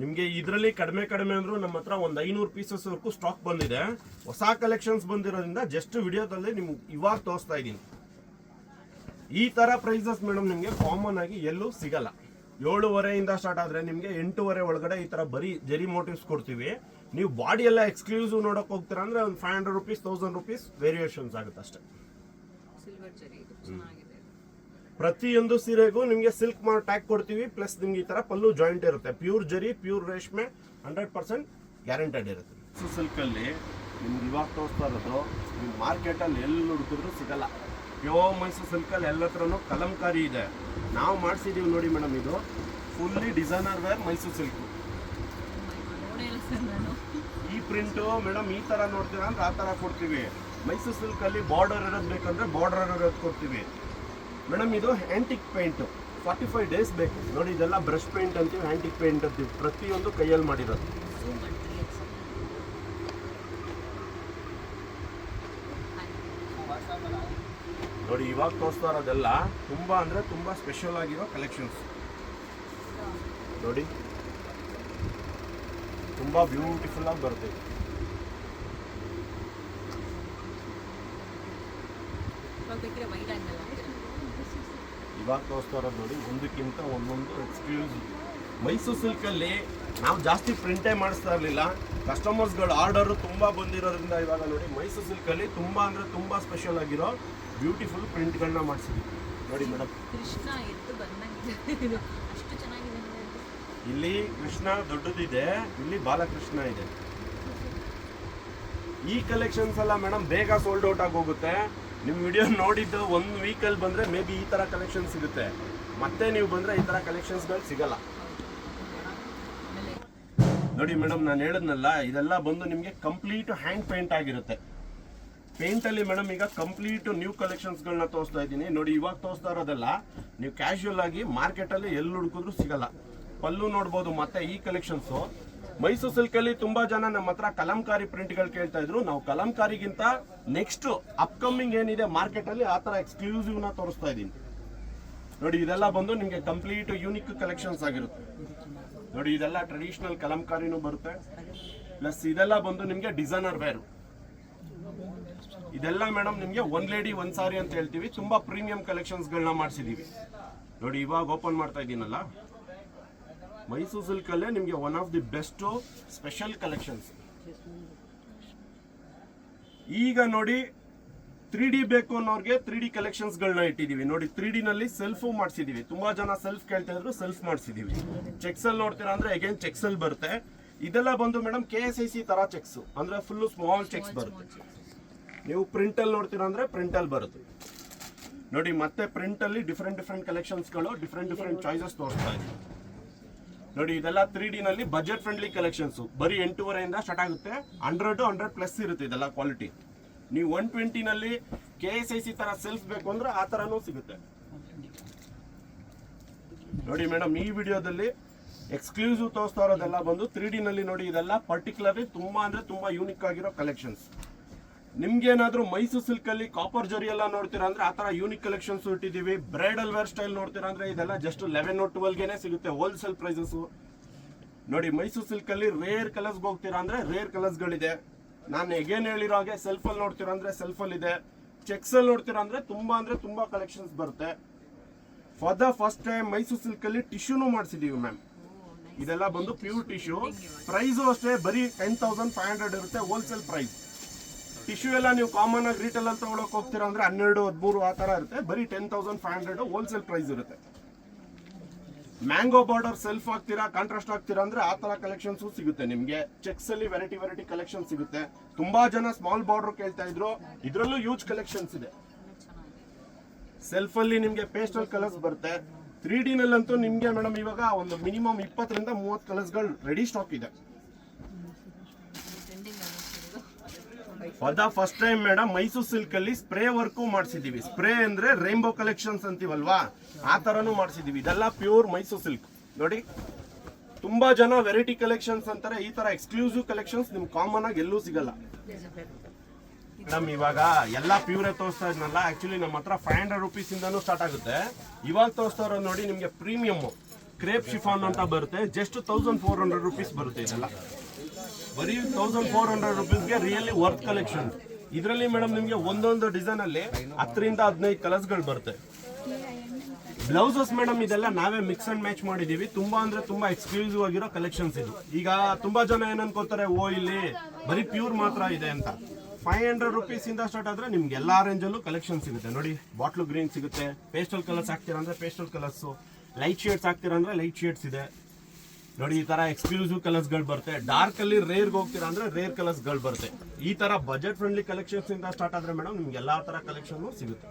ನಿಮ್ಗೆ ಇದರಲ್ಲಿ ಕಡಿಮೆ ಕಡಿಮೆ ಅಂದ್ರೂ ನಮ್ಮ ಹತ್ರ ಒಂದು ಐನೂರು ಪೀಸಸ್ ವರ್ಗೂ ಸ್ಟಾಕ್ ಬಂದಿದೆ. ಹೊಸ ಕಲೆಕ್ಷನ್ಸ್ ಬಂದಿರೋದ್ರಿಂದ ಜಸ್ಟ್ ವಿಡಿಯೋದಲ್ಲಿ ನಿಮ್ಗೆ ಇವಾಗ ತೋರಿಸ್ತಾ ಇದ್ದೀನಿ. ಈ ತರ ಪ್ರೈಸಸ್ ಮೇಡಮ್ ನಿಮಗೆ ಕಾಮನ್ ಆಗಿ ಎಲ್ಲೂ ಸಿಗಲ್ಲ. ಏಳುವರೆಯಿಂದ ಸ್ಟಾರ್ಟ್ ಆದ್ರೆ ನಿಮ್ಗೆ ಎಂಟೂವರೆ ಒಳಗಡೆ ಈ ತರ ಬರೀ ಜರಿ ಮೋಟಿವ್ಸ್ ಕೊಡ್ತೀವಿ. ನೀವು ಬಾಡಿ ಎಲ್ಲ ಎಕ್ಸ್ಕ್ಲೂಸಿವ್ ನೋಡೋಕೆ ಹೋಗ್ತೀರಾ ಅಂದ್ರೆ ಒಂದು five hundred rupees thousand rupees variations ಆಗುತ್ತೆ ಅಷ್ಟೇ ಸಿಲ್ವರ್ ಜರಿ ಇದು ಚೆನ್ನಾಗಿದೆ ಪ್ರತಿಯೊಂದು ಸೀರೆಗೂ ನಿಮಗೆ ಸಿಲ್ಕ್ ಮಾರ್ ಟ್ಯಾಗ್ ಕೊಡ್ತೀವಿ ಪ್ಲಸ್ ನಿಮ್ಗೆ ಈ ತರ ಪಲ್ಲು ಜಾಯಿಂಟ್ ಇರುತ್ತೆ. ಪ್ಯೂರ್ ಜರಿ ಪ್ಯೂರ್ ರೇಷ್ಮೆ ಹಂಡ್ರೆಡ್ ಪರ್ಸೆಂಟ್ ಗ್ಯಾರಂಟೆಡ್ ಇರುತ್ತೆ. ಸಿಲ್ಕ್ ಅಲ್ಲಿ ನಿಮ್ಗೆ ಇವಾಗ ತೋರಿಸ್ತಾ ಇರೋದು ಮಾರ್ಕೆಟ್ ಅಲ್ಲಿ ಎಲ್ಲಿ ಹುಡುಕಿದ್ರು ಸಿಗಲ್ಲ. ಯೋ ಮೈಸೂರು ಸಿಲ್ಕ್ ಅಲ್ಲಿ ಎಲ್ಲ ಹತ್ರನೂ ಕಲಂಕಾರಿ ಇದೆ. ನಾವು ಮಾಡಿಸಿದ್ದೀವಿ ನೋಡಿ ಮೇಡಮ್ ಇದು. Fully designer wear Mysore silk ಈ ಪ್ರಿಂಟು ಮೇಡಮ್ ಈ ತರ ನೋಡ್ತೀರಾ ಅಂದ್ರೆ ಆ ತರ ಕೊಡ್ತೀವಿ. ಮೈಸೂರು ಸಿಲ್ಕ್ ಅಲ್ಲಿ ಬಾರ್ಡರ್ ಇರೋದು ಬೇಕಂದ್ರೆ ಬಾರ್ಡರ್ ಇರೋದು ಕೊಡ್ತೀವಿ. ಮೇಡಮ್, ಇದು antique paint forty five days ಬೇಕು. ನೋಡಿ, ಇದೆಲ್ಲ ಬ್ರಷ್ ಪೇಂಟ್ ಅಂತೀವಿ ಹ್ಯಾಂಟಿಕ್ ಪೇಂಟ್ ಅಂತೀವಿ. ಪ್ರತಿಯೊಂದು ಕೈಯಲ್ಲಿ ಮಾಡಿರೋದು. ನೋಡಿ, ಇವಾಗ ತೋರಿಸ್ತಾ ಇರೋದೆಲ್ಲ ತುಂಬ ಅಂದರೆ ತುಂಬ ಸ್ಪೆಷಲ್ ಆಗಿರೋ ಕಲೆಕ್ಷನ್ಸ್ ನೋಡಿ. ತುಂಬ ಬ್ಯೂಟಿಫುಲ್ ಆಗಿ ಬರುತ್ತೆ. ಆಂಗಲ್ ಇರೋದು ನೋಡಿ ಒಂದಕ್ಕಿಂತ ಒಂದೊಂದು ಎಕ್ಸ್ಕ್ಲೂಸಿವ್ ಮೈಸೂರು ಸಿಲ್ಕಲ್ಲಿ ನಾವು ಜಾಸ್ತಿ ಪ್ರಿಂಟೇ ಮಾಡಿಸ್ತಾ ಇರಲಿಲ್ಲ. ಕಸ್ಟಮರ್ಸ್ಗಳು ಆರ್ಡರು ತುಂಬ ಬಂದಿರೋದ್ರಿಂದ ಇವಾಗ ನೋಡಿ ಮೈಸೂರು ಸಿಲ್ಕಲ್ಲಿ ತುಂಬ ಅಂದರೆ ತುಂಬ ಸ್ಪೆಷಲ್ ಆಗಿರೋ ಬ್ಯೂಟಿಫುಲ್ ಪ್ರಿಂಟ್ಗಳನ್ನ ಮಾಡಿಸಿದ್ವಿ. ನೋಡಿ ಮೇಡಮ್. ಇಲ್ಲಿ ಕೃಷ್ಣ ದೊಡ್ಡದಿದೆ ಇಲ್ಲಿ ಬಾಲಕೃಷ್ಣ ಇದೆ. ಈ ಕಲೆಕ್ಷನ್ಸ್ ಎಲ್ಲ ಮೇಡಮ್ ಬೇಗ ಸೋಲ್ಡ್ ಔಟ್ ಆಗಿ ಹೋಗುತ್ತೆ ನಿಮ್ಮ ವಿಡಿಯೋ ನೋಡಿದ್ದು ಒಂದು ವೀಕಲ್ಲಿ ಬಂದರೆ ಮೇ ಬಿ ಈ ಥರ ಕಲೆಕ್ಷನ್ ಸಿಗುತ್ತೆ. ಮತ್ತೆ ನೀವು ಬಂದರೆ ಈ ಥರ ಕಲೆಕ್ಷನ್ಸ್ಗಳು ಸಿಗಲ್ಲ. ನೋಡಿ ಮೇಡಮ್ ನಾನು ಹೇಳಿದ್ನಲ್ಲ, ಇದೆಲ್ಲ ಬಂದು ನಿಮಗೆ ಕಂಪ್ಲೀಟ್ ಹ್ಯಾಂಡ್ ಪೇಂಟ್ ಆಗಿರುತ್ತೆ. ಪೇಂಟ್ ಅಲ್ಲಿ ಮೇಡಮ್ ಈಗ ಕಂಪ್ಲೀಟ್ ನ್ಯೂ ಕಲೆಕ್ಷನ್ಸ್ಗಳನ್ನ ತೋರಿಸ್ತಾ ಇದ್ದೀನಿ. ನೋಡಿ, ಇವಾಗ ತೋರಿಸ್ತಾ ಇರೋದೆಲ್ಲ, ನೀವು ಕ್ಯಾಶುಯಲ್ ಆಗಿ ಮಾರ್ಕೆಟ್ ಅಲ್ಲಿ ಎಲ್ಲಿ ಹುಡುಕಿದ್ರು ಸಿಗಲ್ಲ. ಪಲ್ಲು ನೋಡ್ಬೋದು, ಮತ್ತೆ ಈ ಕಲೆಕ್ಷನ್ಸ್ ಮೈಸೂರು ಸಿಲ್ಕಲ್ಲಿ ತುಂಬಾ ಜನ ನಮ್ಮ ಹತ್ರ ಕಲಂಕಾರಿ ಪ್ರಿಂಟ್ಗಳು ಕೇಳ್ತಾ ಇದ್ರು. ನಾವು ಕಲಂಕಾರಿಗಿಂತ ನೆಕ್ಸ್ಟ್ ಅಪ್ಕಮಿಂಗ್ ಏನಿದೆ ಮಾರ್ಕೆಟ್ ಅಲ್ಲಿ ಆ ತರ ಎಕ್ಸ್ಕ್ಲೂಸಿವ್ನ ತೋರಿಸ್ತಾ ಇದ್ದೀನಿ. ನೋಡಿ, ಇದೆಲ್ಲ ಬಂದು ನಿಮಗೆ ಕಂಪ್ಲೀಟ್ ಯೂನಿಕ್ ಕಲೆಕ್ಷನ್ಸ್ ಆಗಿರುತ್ತೆ. ನೋಡಿ, ಇದೆಲ್ಲ ಟ್ರೆಡಿಷನಲ್ ಕಲಂಕಾರಿನೂ ಬರುತ್ತೆ. ಪ್ಲಸ್ ಇದೆಲ್ಲ ಬಂದು ನಿಮಗೆ ಡಿಸೈನರ್ ವೇರು ಇದೆಲ್ಲ ಮೇಡಮ್ ನಿಮಗೆ ಒನ್ ಲೇಡಿ ಒನ್ ಸಾರಿ ಅಂತ ಹೇಳ್ತೀವಿ. ತುಂಬಾ ಪ್ರೀಮಿಯಂ ಕಲೆಕ್ಷನ್ಸ್ಗಳನ್ನ ಮಾಡಿಸಿದೀವಿ. ನೋಡಿ, ಇವಾಗ ಓಪನ್ ಮಾಡ್ತಾ ಇದ್ದೀನಲ್ಲ. ಮೈಸೂರು ಸಿಲ್ಕಲ್ಲೇ ನಿಮಗೆ one of the best special collections ಈಗ ನೋಡಿ ತ್ರೀ ಡಿ ಬೇಕು ಅನ್ನೋರಿಗೆ ತ್ರೀ ಡಿ ಕಲೆಕ್ಷನ್ಸ್ಗಳನ್ನ ಇಟ್ಟಿದೀವಿ. ನೋಡಿ ತ್ರೀ ಡಿನಲ್ಲಿ ನಲ್ಲಿ ಸೆಲ್ಫ್ ತುಂಬ ತುಂಬಾ ಜನ ಸೆಲ್ಫ್ ಕೇಳ್ತಾ ಇದ್ರು ಸೆಲ್ಫ್ ಮಾಡಿಸಿದೀವಿ. ಚೆಕ್ಸ್ ಅಲ್ಲಿ ನೋಡ್ತೀರಾ ಅಂದ್ರೆ ಅಗೇನ್ ಚೆಕ್ಸ್ ಅಲ್ಲಿ ಬರುತ್ತೆ. ಇದೆಲ್ಲ ಬಂದು madam K S I C ತರ ಚೆಕ್ಸ್ ಅಂದ್ರೆ ಫುಲ್ ಸ್ಮಾಲ್ ಚೆಕ್ಸ್ ಬರುತ್ತೆ. ನೀವು ಪ್ರಿಂಟಲ್ಲಿ ನೋಡ್ತೀರಾ ಅಂದರೆ ಪ್ರಿಂಟಲ್ಲಿ ಬರುತ್ತೆ. ನೋಡಿ ಮತ್ತೆ ಪ್ರಿಂಟಲ್ಲಿ ಡಿಫ್ರೆಂಟ್ ಡಿಫ್ರೆಂಟ್ ಕಲೆಕ್ಷನ್ಸ್ಗಳು ಡಿಫ್ರೆಂಟ್ ಡಿಫ್ರೆಂಟ್ ಚಾಯ್ಸಸ್ ತೋರಿಸ್ತಾ ಇದೆ ನೋಡಿ, ಇದೆಲ್ಲ ತ್ರೀ ಡಿ ನಲ್ಲಿ ಬಜೆಟ್ ಫ್ರೆಂಡ್ಲಿ ಕಲೆಕ್ಷನ್ಸ್ ಬರೀ ಎಂಟೂವರೆಯಿಂದ ಸ್ಟಾರ್ಟ್ ಆಗುತ್ತೆ. ಹಂಡ್ರೆಡ್ ಹಂಡ್ರೆಡ್ ಪ್ಲಸ್ ಇರುತ್ತೆ ಇದೆಲ್ಲ ಕ್ವಾಲಿಟಿ ನೀವು ಒನ್ ಟ್ವೆಂಟಿನಲ್ಲಿ ಕೆ ಎಸ್ ಐ ಸಿ ತರ ಸೆಲ್ಫ್ ಬೇಕು ಅಂದ್ರೆ ಆ ತರನೂ ಸಿಗುತ್ತೆ. ನೋಡಿ ಮೇಡಮ್ ಈ ವಿಡಿಯೋದಲ್ಲಿ ಎಕ್ಸ್ಕ್ಲೂಸಿವ್ ತೋರಿಸ್ತಾ ಇರೋದೆಲ್ಲ ಬಂದು ತ್ರೀ ಡಿ ನಲ್ಲಿ ನೋಡಿ, ಇದೆಲ್ಲ ಪರ್ಟಿಕ್ಯುಲರ್ಲಿ ತುಂಬಾ ಅಂದ್ರೆ ತುಂಬಾ ಯೂನಿಕ್ ಆಗಿರೋ ಕಲೆಕ್ಷನ್ಸ್ ನಿಮ್ಗೇನಾದ್ರೂ ಮೈಸೂರು ಸಿಲ್ಕ್ ಅಲ್ಲಿ ಕಾಪರ್ ಜರಿ ಎಲ್ಲ ನೋಡ್ತೀರಾ ಅಂದ್ರೆ ಆ ತರ ಯೂನಿಕ್ ಕಲೆಕ್ಷನ್ಸ್ ಇಟ್ಟಿದೀವಿ ಬ್ರೈಡಲ್ ವೇರ್ ಸ್ಟೈಲ್ ನೋಡ್ತೀರಾ ಅಂದ್ರೆ ಇದೆಲ್ಲ ಜಸ್ಟ್ ಲೆವೆನ್ ಟ್ವೆಲ್ಗೆನೆ ಸಿಗುತ್ತೆ ಹೋಲ್ಸೇಲ್ ಪ್ರೈಸಸ್ ನೋಡಿ ಮೈಸೂರು ಸಿಲ್ಕ್ ಅಲ್ಲಿ ರೇರ್ ಕಲರ್ಸ್ ಹೋಗ್ತೀರಾ ಅಂದ್ರೆ ರೇರ್ ಕಲರ್ಸ್ ಗಳಿದೆ. ನಾನು ಎಗೇನ್ ಹೇಳಿರೋ ಹಾಗೆ ಸೆಲ್ಫ್ ಅಲ್ಲಿ ನೋಡ್ತೀರಾ ಅಂದ್ರೆ ಸೆಲ್ಫ್ ಅಲ್ಲಿ ಇದೆ. ಚೆಕ್ಸ್ ಅಲ್ಲಿ ನೋಡ್ತೀರಾ ಅಂದ್ರೆ ತುಂಬಾ ಅಂದ್ರೆ ತುಂಬಾ ಕಲೆಕ್ಷನ್ಸ್ ಬರುತ್ತೆ. For the first time Mysore silk ಅಲ್ಲಿ ಟಿಶ್ಯೂನು ಮಾಡಿಸಿದೀವಿ ಮ್ಯಾಮ್ ಇದೆಲ್ಲ ಬಂದು ಪ್ಯೂರ್ ಟಿಶ್ಯೂ ಪ್ರೈಸು ಅಷ್ಟೇ ಬರೀ ಟೆನ್ ತೌಸಂಡ್ ಫೈವ್ ಹಂಡ್ರೆಡ್ ಇರುತ್ತೆ ಹೋಲ್ಸೇಲ್ ಪ್ರೈಸ್ ಟಿಶ್ಯೂ ಎಲ್ಲ ನೀವು ಕಾಮನ್ ಆಗಿ ರಿಟೇಲ್ ಅಲ್ಲಿ ತಗೊಳಕ್ ಹೋಗ್ತೀರಾ ಅಂದ್ರೆ ಹನ್ನೆರಡು, ಹದಿಮೂರು ಆ ತರ ಇರುತ್ತೆ. ಬರೀ ten thousand five hundred wholesale price ಇರುತ್ತೆ. ಮ್ಯಾಂಗೋ ಬಾರ್ಡರ್ ಸೆಲ್ಫ್ ಆಗ್ತೀರಾ ಕಾಂಟ್ರಾಸ್ಟ್ ಆಗ್ತೀರಾ ಅಂದ್ರೆ ಆ ತರ ಕಲೆಕ್ಷನ್ಸ್ ಸಿಗುತ್ತೆ ನಿಮ್ಗೆ. ಚೆಕ್ಸ್ ಅಲ್ಲಿ ವೆರೈಟಿ ವೆರೈಟಿ ಕಲೆಕ್ಷನ್ ಸಿಗುತ್ತೆ. ತುಂಬಾ ಜನ ಸ್ಮಾಲ್ ಬಾರ್ಡರ್ ಕೇಳ್ತಾ ಇದ್ರು. ಇದ್ರಲ್ಲೂ ಯೂಜ್ ಕಲೆಕ್ಷನ್ಸ್ ಇದೆ. ಸೆಲ್ಫ್ ಅಲ್ಲಿ ನಿಮ್ಗೆ ಪೇಸ್ಟಲ್ ಕಲರ್ಸ್ ಬರುತ್ತೆ. ತ್ರೀ ಡಿನಲ್ಲಂತೂ ನಿಮಗೆ ನಿಮ್ಗೆ ಮೇಡಮ್ ಇವಾಗ ಒಂದು ಮಿನಿಮಮ್ ಇಪ್ಪತ್ತರಿಂದ ಮೂವತ್ತು ಕಲರ್ಸ್ಗಳು ರೆಡಿ ಸ್ಟಾಕ್ ಇದೆ. For the first time madam Mysore silk ಅಲ್ಲಿ ಸ್ಪ್ರೇ ವರ್ಕು ಮಾಡಿಸಿದೀವಿ. ಸ್ಪ್ರೇ ಅಂದ್ರೆ ರೈನ್ಬೋ ಕಲೆಕ್ಷನ್ಸ್ ಅಂತೀವಲ್ವಾ? ಆ ತರನು ಮಾಡಿಸಿದೀವಿ. ಇದೆಲ್ಲ ಪ್ಯೂರ್ ಮೈಸೂರು ಸಿಲ್ಕ್ ನೋಡಿ, ತುಂಬಾ ಜನ ವೆರೈಟಿ ಕಲೆಕ್ಷನ್ಸ್ ಅಂತಾರೆ. ಈ ತರ ಎಕ್ಸ್ಕ್ಲೂಸಿವ್ ಕಲೆಕ್ಷನ್ಸ್ ನಿಮ್ ಕಾಮನ್ ಆಗಿ ಎಲ್ಲೂ ಸಿಗಲ್ಲ. ಮೇಡಮ್ ಇವಾಗ ಎಲ್ಲ ಪ್ಯೂರೇ ತೋರಿಸ್ತಾ ಇದ್ನಲ್ಲ ಆಕ್ಚುಲಿ ನಮ್ಮ ಹತ್ರ ಫೈವ್ ಹಂಡ್ರೆಡ್ ರುಪೀಸ್ ಇಂದಾನು ಸ್ಟಾರ್ಟ್ ಆಗುತ್ತೆ. ಇವಾಗ ತೋರಿಸ್ತಾ ಇರೋದು ನೋಡಿ, ನಿಮ್ಗೆ ಪ್ರೀಮಿಯಮ್ ಕ್ರೇಪ್ ಶಿಫಾನ್ ಅಂತ ಬರುತ್ತೆ. Just thousand four hundred rupees ಬರುತ್ತೆ ಇದೆಲ್ಲ. ಬರೀ ತೌಸಂಡ್ ಫೋರ್ ಹಂಡ್ರೆಡ್ ರುಪೀಸ್ಗೆ ರಿಯಲಿ ವರ್ತ್ ಕಲೆಕ್ಷನ್ ಇದರಲ್ಲಿ ಮೇಡಮ್ ನಿಮಗೆ ಒಂದೊಂದು ಡಿಸೈನ್ ಅಲ್ಲಿ ಹತ್ತರಿಂದ ಹದಿನೈದು ಕಲರ್ಸ್ಗಳು ಬರುತ್ತೆ. ಬ್ಲೌಸಸ್ ಮೇಡಮ್ ಇದೆಲ್ಲ ನಾವೇ ಮಿಕ್ಸ್ ಅಂಡ್ ಮ್ಯಾಚ್ ಮಾಡಿದೀವಿ. ತುಂಬಾ ಅಂದ್ರೆ ತುಂಬಾ ಎಕ್ಸ್ಕ್ಲೂಸಿವ್ ಆಗಿರೋ ಕಲೆಕ್ಷನ್ಸ್ ಇದು. ಈಗ ತುಂಬಾ ಜನ ಏನನ್ಕೋತಾರೆ ಓ, ಇಲ್ಲಿ ಬರೀ ಪ್ಯೂರ್ ಮಾತ್ರ ಇದೆ ಅಂತ. ಫೈವ್ ಹಂಡ್ರೆಡ್ ರುಪೀಸ್ ಇಂದ ಸ್ಟಾರ್ಟ್ ಆದ್ರೆ ನಿಮ್ಗೆ ಎಲ್ಲಾ ರೇಂಜ್ ಅಲ್ಲೂ ಕಲೆಕ್ಷನ್ ಸಿಗುತ್ತೆ. ನೋಡಿ ಬಾಟ್ಲು ಗ್ರೀನ್ ಸಿಗುತ್ತೆ. ಪೇಸ್ಟಲ್ ಕಲರ್ಸ್ ಹಾಕ್ತೀರಾ ಅಂದ್ರೆ ಪೇಸ್ಟಲ್ ಕಲರ್ಸ್ ಲೈಟ್ ಶೇಡ್ಸ್ ಹಾಕ್ತೀರಾ ಅಂದ್ರೆ ಲೈಟ್ ಶೇಡ್ಸ್ ಇದೆ. ನೋಡಿ, ಈ ತರ ಎಕ್ಸ್ಕ್ಲೂಸಿವ್ ಕಲರ್ಸ್ಗಳು ಬರುತ್ತೆ. ಡಾರ್ಕ್ ಅಲ್ಲಿ ರೇರ್ ಹೋಗ್ತೀರಾ ಅಂದ್ರೆ ರೇರ್ ಕಲರ್ಸ್ಗಳು ಬರುತ್ತೆ. ಈ ತರ ಬಜೆಟ್ ಫ್ರೆಂಡ್ಲಿ ಕಲೆಕ್ಷನ್ಸ್ ಇಂದ ಸ್ಟಾರ್ಟ್ ಆದ್ರೆ ಮೇಡಮ್ ನಿಮ್ಗೆ ಎಲ್ಲಾ ತರ ಕಲೆಕ್ಷನ್ ಸಿಗುತ್ತೆ.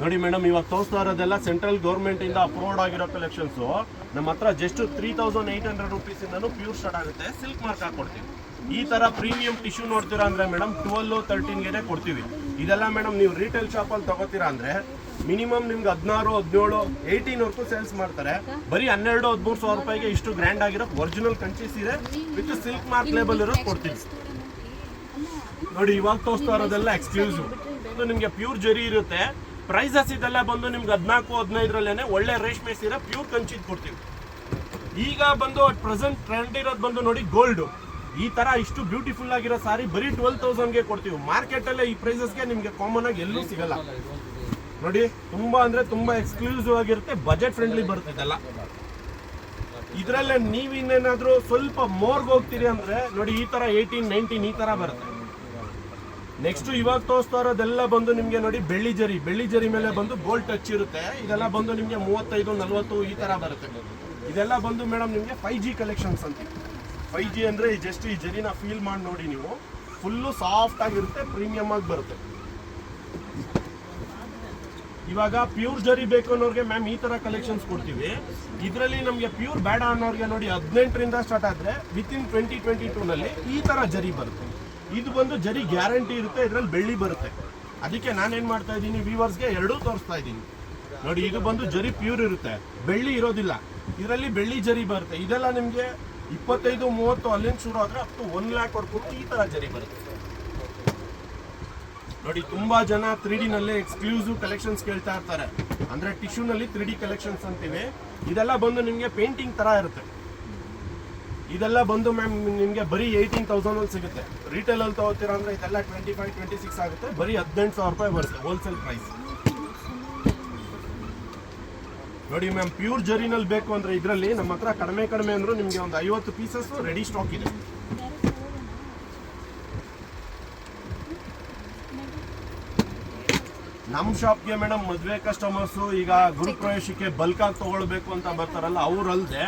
ನೋಡಿ ಮೇಡಮ್ ಇವಾಗ ತೋರಿಸ್ತಾ ಇರೋದೆಲ್ಲ ಸೆಂಟ್ರಲ್ ಗೌರ್ಮೆಂಟ್ ಇಂದ ಅಪ್ರೂವ್ಡ್ ಆಗಿರೋ ಕಲೆಕ್ಷನ್ಸ್ ನಮ್ಮ ಹತ್ರ just three thousand eight hundred rupees ಇಂದನೂ pure start ಆಗುತ್ತೆ. ಸಿಲ್ಕ್ ಮಾರ್ಕ್ ಹಾಕೊಡ್ತೀವಿ ಈ ತರ ಪ್ರೀಮಿಯಂ ಟಿಶ್ಯೂ ನೋಡ್ತೀರಾ ಅಂದ್ರೆ ಮೇಡಮ್ ಟ್ವೆಲ್ ತರ್ಟೀನ್ಗೆ ಕೊಡ್ತೀವಿ. ಇದೆಲ್ಲ ಮೇಡಮ್ ನೀವು ರಿಟೇಲ್ ಶಾಪ್ ಅಲ್ಲಿ ತಗೋತೀರಾ ಅಂದ್ರೆ ಮಿನಿಮಮ್ ನಿಮ್ಗೆ ಹದಿನಾರು, ಹದಿನೇಳು ಏಯ್ಟೀನ್ ವರ್ಗೂ ಸೇಲ್ಸ್ ಮಾಡ್ತಾರೆ. ಬರೀ ಹನ್ನೆರಡು, ಹದಿಮೂರು ಸಾವಿರ ರೂಪಾಯಿಗೆ ಇಷ್ಟು ಗ್ರ್ಯಾಂಡ್ ಆಗಿರೋ ಒರಿಜಿನಲ್ ಕಂಚೀಸ್ ಇದೆ. ವಿತ್ ಸಿಲ್ಕ್ ಮಾರ್ಕ್ ಲೇಬಲ್ ಇರೋದು ಕೊಡ್ತೀವಿ ನೋಡಿ, ಇವಾಗ ತೋರಿಸ್ತಾ ಇರೋದೆಲ್ಲ ಎಕ್ಸ್ಕ್ಲೂಸಿವ್ ಇದು ನಿಮಗೆ ಪ್ಯೂರ್ ಜರಿ ಇರುತ್ತೆ. ಪ್ರೈಸಸ್ ಇದೆಲ್ಲ ಬಂದು ನಿಮ್ಗೆ ಹದಿನಾಲ್ಕು ಹದಿನೈದರಲ್ಲೇ ಒಳ್ಳೆ ರೇಷ್ಮೆ ಸೀರೆ ಪ್ಯೂರ್ ಕಂಚಿದ್ ಕೊಡ್ತೀವಿ. ಈಗ ಬಂದು ಅಟ್ ಪ್ರೆಸೆಂಟ್ ಟ್ರೆಂಡ್ ಇರೋದು ಬಂದು ನೋಡಿ ಗೋಲ್ಡ್ ಈ ತರ ಇಷ್ಟು ಬ್ಯೂಟಿಫುಲ್ ಆಗಿರೋ ಸಾರಿ ಬರೀ ಟ್ವೆಲ್ ತೌಸಂಡ್ಗೆ ಕೊಡ್ತೀವಿ. ಮಾರ್ಕೆಟ್ ಅಲ್ಲೇ ಈ ಪ್ರೈಸಸ್ಗೆ ನಿಮಗೆ ಕಾಮನ್ ಆಗಿ ಎಲ್ಲೂ ಸಿಗಲ್ಲ. ನೋಡಿ, ತುಂಬಾ ಅಂದ್ರೆ ತುಂಬಾ ಎಕ್ಸ್ಕ್ಲೂಸಿವ್ ಆಗಿರುತ್ತೆ ಬಜೆಟ್ ಫ್ರೆಂಡ್ಲಿ ಬರುತ್ತೆ ಇದೆಲ್ಲ. ಇದ್ರಲ್ಲೇ ನೀವು ಇನ್ನೇನಾದ್ರೂ ಸ್ವಲ್ಪ ಮೋರ್ಗ್ ಹೋಗ್ತೀರಿ ಅಂದ್ರೆ, ನೋಡಿ, ಈ ತರ ಏಯ್ಟೀನ್ ನೈನ್ಟೀನ್ ಈ ತರ ಬರುತ್ತೆ. ನೆಕ್ಸ್ಟ್ ಇವಾಗ ತೋರಿಸ್ತಾ ಇರೋದೆಲ್ಲ ಬಂದು ನಿಮ್ಗೆ ನೋಡಿ, ಬೆಳ್ಳಿ ಜರಿ ಬೆಳ್ಳಿ ಜರಿ ಮೇಲೆ ಬಂದು ಗೋಲ್ಡ್ ಟಚ್ ಇರುತ್ತೆ. ಇದೆಲ್ಲ ಬಂದು ನಿಮ್ಗೆ ಮೂವತ್ತೈದು, ನಲ್ವತ್ತು ಈ ತರ ಬರುತ್ತೆ. ಇದೆಲ್ಲ ಬಂದು ಮೇಡಮ್ ನಿಮ್ಗೆ ಫೈವ್ ಜಿ ಕಲೆಕ್ಷನ್ಸ್ ಅಂತ. ಫೈವ್ ಜಿ ಅಂದ್ರೆ ಜಸ್ಟ್ ಈ ಜರಿನ ಫೀಲ್ ಮಾಡಿ ನೋಡಿ ನೀವು. ಫುಲ್ಲು ಸಾಫ್ಟ್ ಆಗಿರುತ್ತೆ ಪ್ರೀಮಿಯಂ ಆಗಿ ಬರುತ್ತೆ. ಇವಾಗ ಪ್ಯೂರ್ ಜರಿ ಬೇಕು ಅನ್ನೋರಿಗೆ ಮ್ಯಾಮ್ ಈ ತರ ಕಲೆಕ್ಷನ್ಸ್ ಕೊಡ್ತೀವಿ. ಇದರಲ್ಲಿ ನಮಗೆ ಪ್ಯೂರ್ ಬೇಡ ಅನ್ನೋರಿಗೆ ನೋಡಿ ಹದಿನೆಂಟರಿಂದ ಸ್ಟಾರ್ಟ್ ಆದ್ರೆ ವಿತ್ ಇನ್ ಟ್ವೆಂಟಿ ಟ್ವೆಂಟಿ ಟೂನಲ್ಲಿ ಈ ತರ ಜರಿ ಬರುತ್ತೆ. ಇದು ಬಂದು ಜರಿ ಗ್ಯಾರಂಟಿ ಇರುತ್ತೆ, ಇದರಲ್ಲಿ ಬೆಳ್ಳಿ ಬರುತ್ತೆ. ಅದಕ್ಕೆ ನಾನೇನು ಮಾಡ್ತಾ ಇದ್ದೀನಿ ವ್ಯೂವರ್ಸ್ಗೆ ಎರಡೂ ತೋರಿಸ್ತಾ ಇದ್ದೀನಿ. ನೋಡಿ, ಇದು ಬಂದು ಜರಿ ಪ್ಯೂರ್ ಇರುತ್ತೆ. ಬೆಳ್ಳಿ ಇರೋದಿಲ್ಲ. ಇದರಲ್ಲಿ ಬೆಳ್ಳಿ ಜರಿ ಬರುತ್ತೆ. ಇದೆಲ್ಲ ನಿಮಗೆ ಇಪ್ಪತ್ತೈದು, ಮೂವತ್ತು ಅಲ್ಲಿಂದ ಶುರು ಆದ್ರೆ ಅಪ್ ಟು ಒನ್ ಲ್ಯಾಕ್ ವರ್ಗೂ ಈ ತರ ಜರಿ ಬರುತ್ತೆ. ನೋಡಿ, ತುಂಬಾ ಜನ ತ್ರೀ ಡಿ ನಲ್ಲಿ ಎಕ್ಸ್ಕ್ಲೂಸಿವ್ ಕಲೆಕ್ಷನ್ಸ್ ಕೇಳ್ತಾ ಇರ್ತಾರೆ. ಅಂದ್ರೆ ಟಿಶ್ಯೂ ನಲ್ಲಿ ತ್ರೀ ಡಿ ಕಲೆಕ್ಷನ್ಸ್ ಅಂತೀವಿ. ಇದೆಲ್ಲ ಬಂದು ನಿಮಗೆ ಪೇಂಟಿಂಗ್ ತರ ಇರುತ್ತೆ. ಇದೆಲ್ಲ ಬಂದು ಮ್ಯಾಮ್ ನಿಮಗೆ ಬರೀ ಏಯ್ಟೀನ್ ತೌಸಂಡ್ ಅಲ್ಲಿ ಸಿಗುತ್ತೆ. ರಿಟೇಲ್ ಅಲ್ಲಿ ತಗೋತೀರಾ ಅಂದ್ರೆ ಇದೆಲ್ಲ ಟ್ವೆಂಟಿ ಫೈವ್ ಟ್ವೆಂಟಿ ಸಿಕ್ಸ್ ಆಗುತ್ತೆ. ಬರೀ ಹದಿನೆಂಟು ಸಾವಿರ ರೂಪಾಯಿ ಬರುತ್ತೆ ಹೋಲ್ಸೇಲ್ ಪ್ರೈಸ್ ನೋಡಿ ಮ್ಯಾಮ್ ಪ್ಯೂರ್ ಜರಿನಲ್ಲಿ ಬೇಕು ಅಂದ್ರೆ ಇದರಲ್ಲಿ ನಮ್ಮ ಹತ್ರ ಕಡಿಮೆ ಕಡಿಮೆ ಅಂದ್ರೂ ನಿಮಗೆ ಒಂದು ಐವತ್ತು ಪೀಸಸ್ ರೆಡಿ ಸ್ಟಾಕ್ ಇದೆ. ನಮ್ಮ ಶಾಪ್ಗೆ ಮೇಡಮ್ ಮದುವೆ ಕಸ್ಟಮರ್ಸು ಈಗ ಗುರುಪ್ರವೇಶಕ್ಕೆ ಬಲ್ಕ್ ಆಗಿ ತಗೊಳ್ಬೇಕು ಅಂತ ಬರ್ತಾರಲ್ಲ ಅವರಲ್ಲದೆ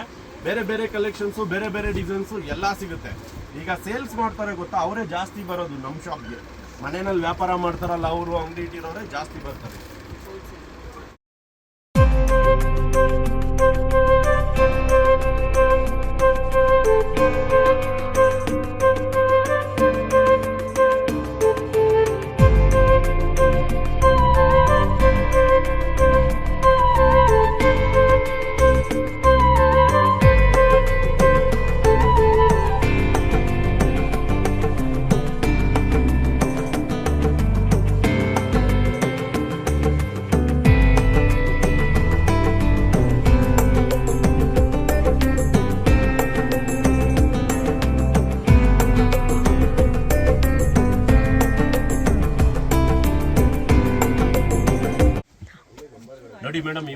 ಬೇರೆ ಬೇರೆ ಕಲೆಕ್ಷನ್ಸು ಬೇರೆ ಬೇರೆ ಡಿಸೈನ್ಸು ಎಲ್ಲ ಸಿಗುತ್ತೆ. ಈಗ ಸೇಲ್ಸ್ ಮಾಡ್ತಾರೆ ಗೊತ್ತಾ ಅವರೇ ಜಾಸ್ತಿ ಬರೋದು ನಮ್ಮ ಶಾಪ್ಗೆ ಮನೆಯಲ್ಲಿ ವ್ಯಾಪಾರ ಮಾಡ್ತಾರಲ್ಲ ಅವರು ಅಂಗಡಿ ಇಟ್ಟಿರೋರೆ ಜಾಸ್ತಿ ಬರ್ತಾರೆ.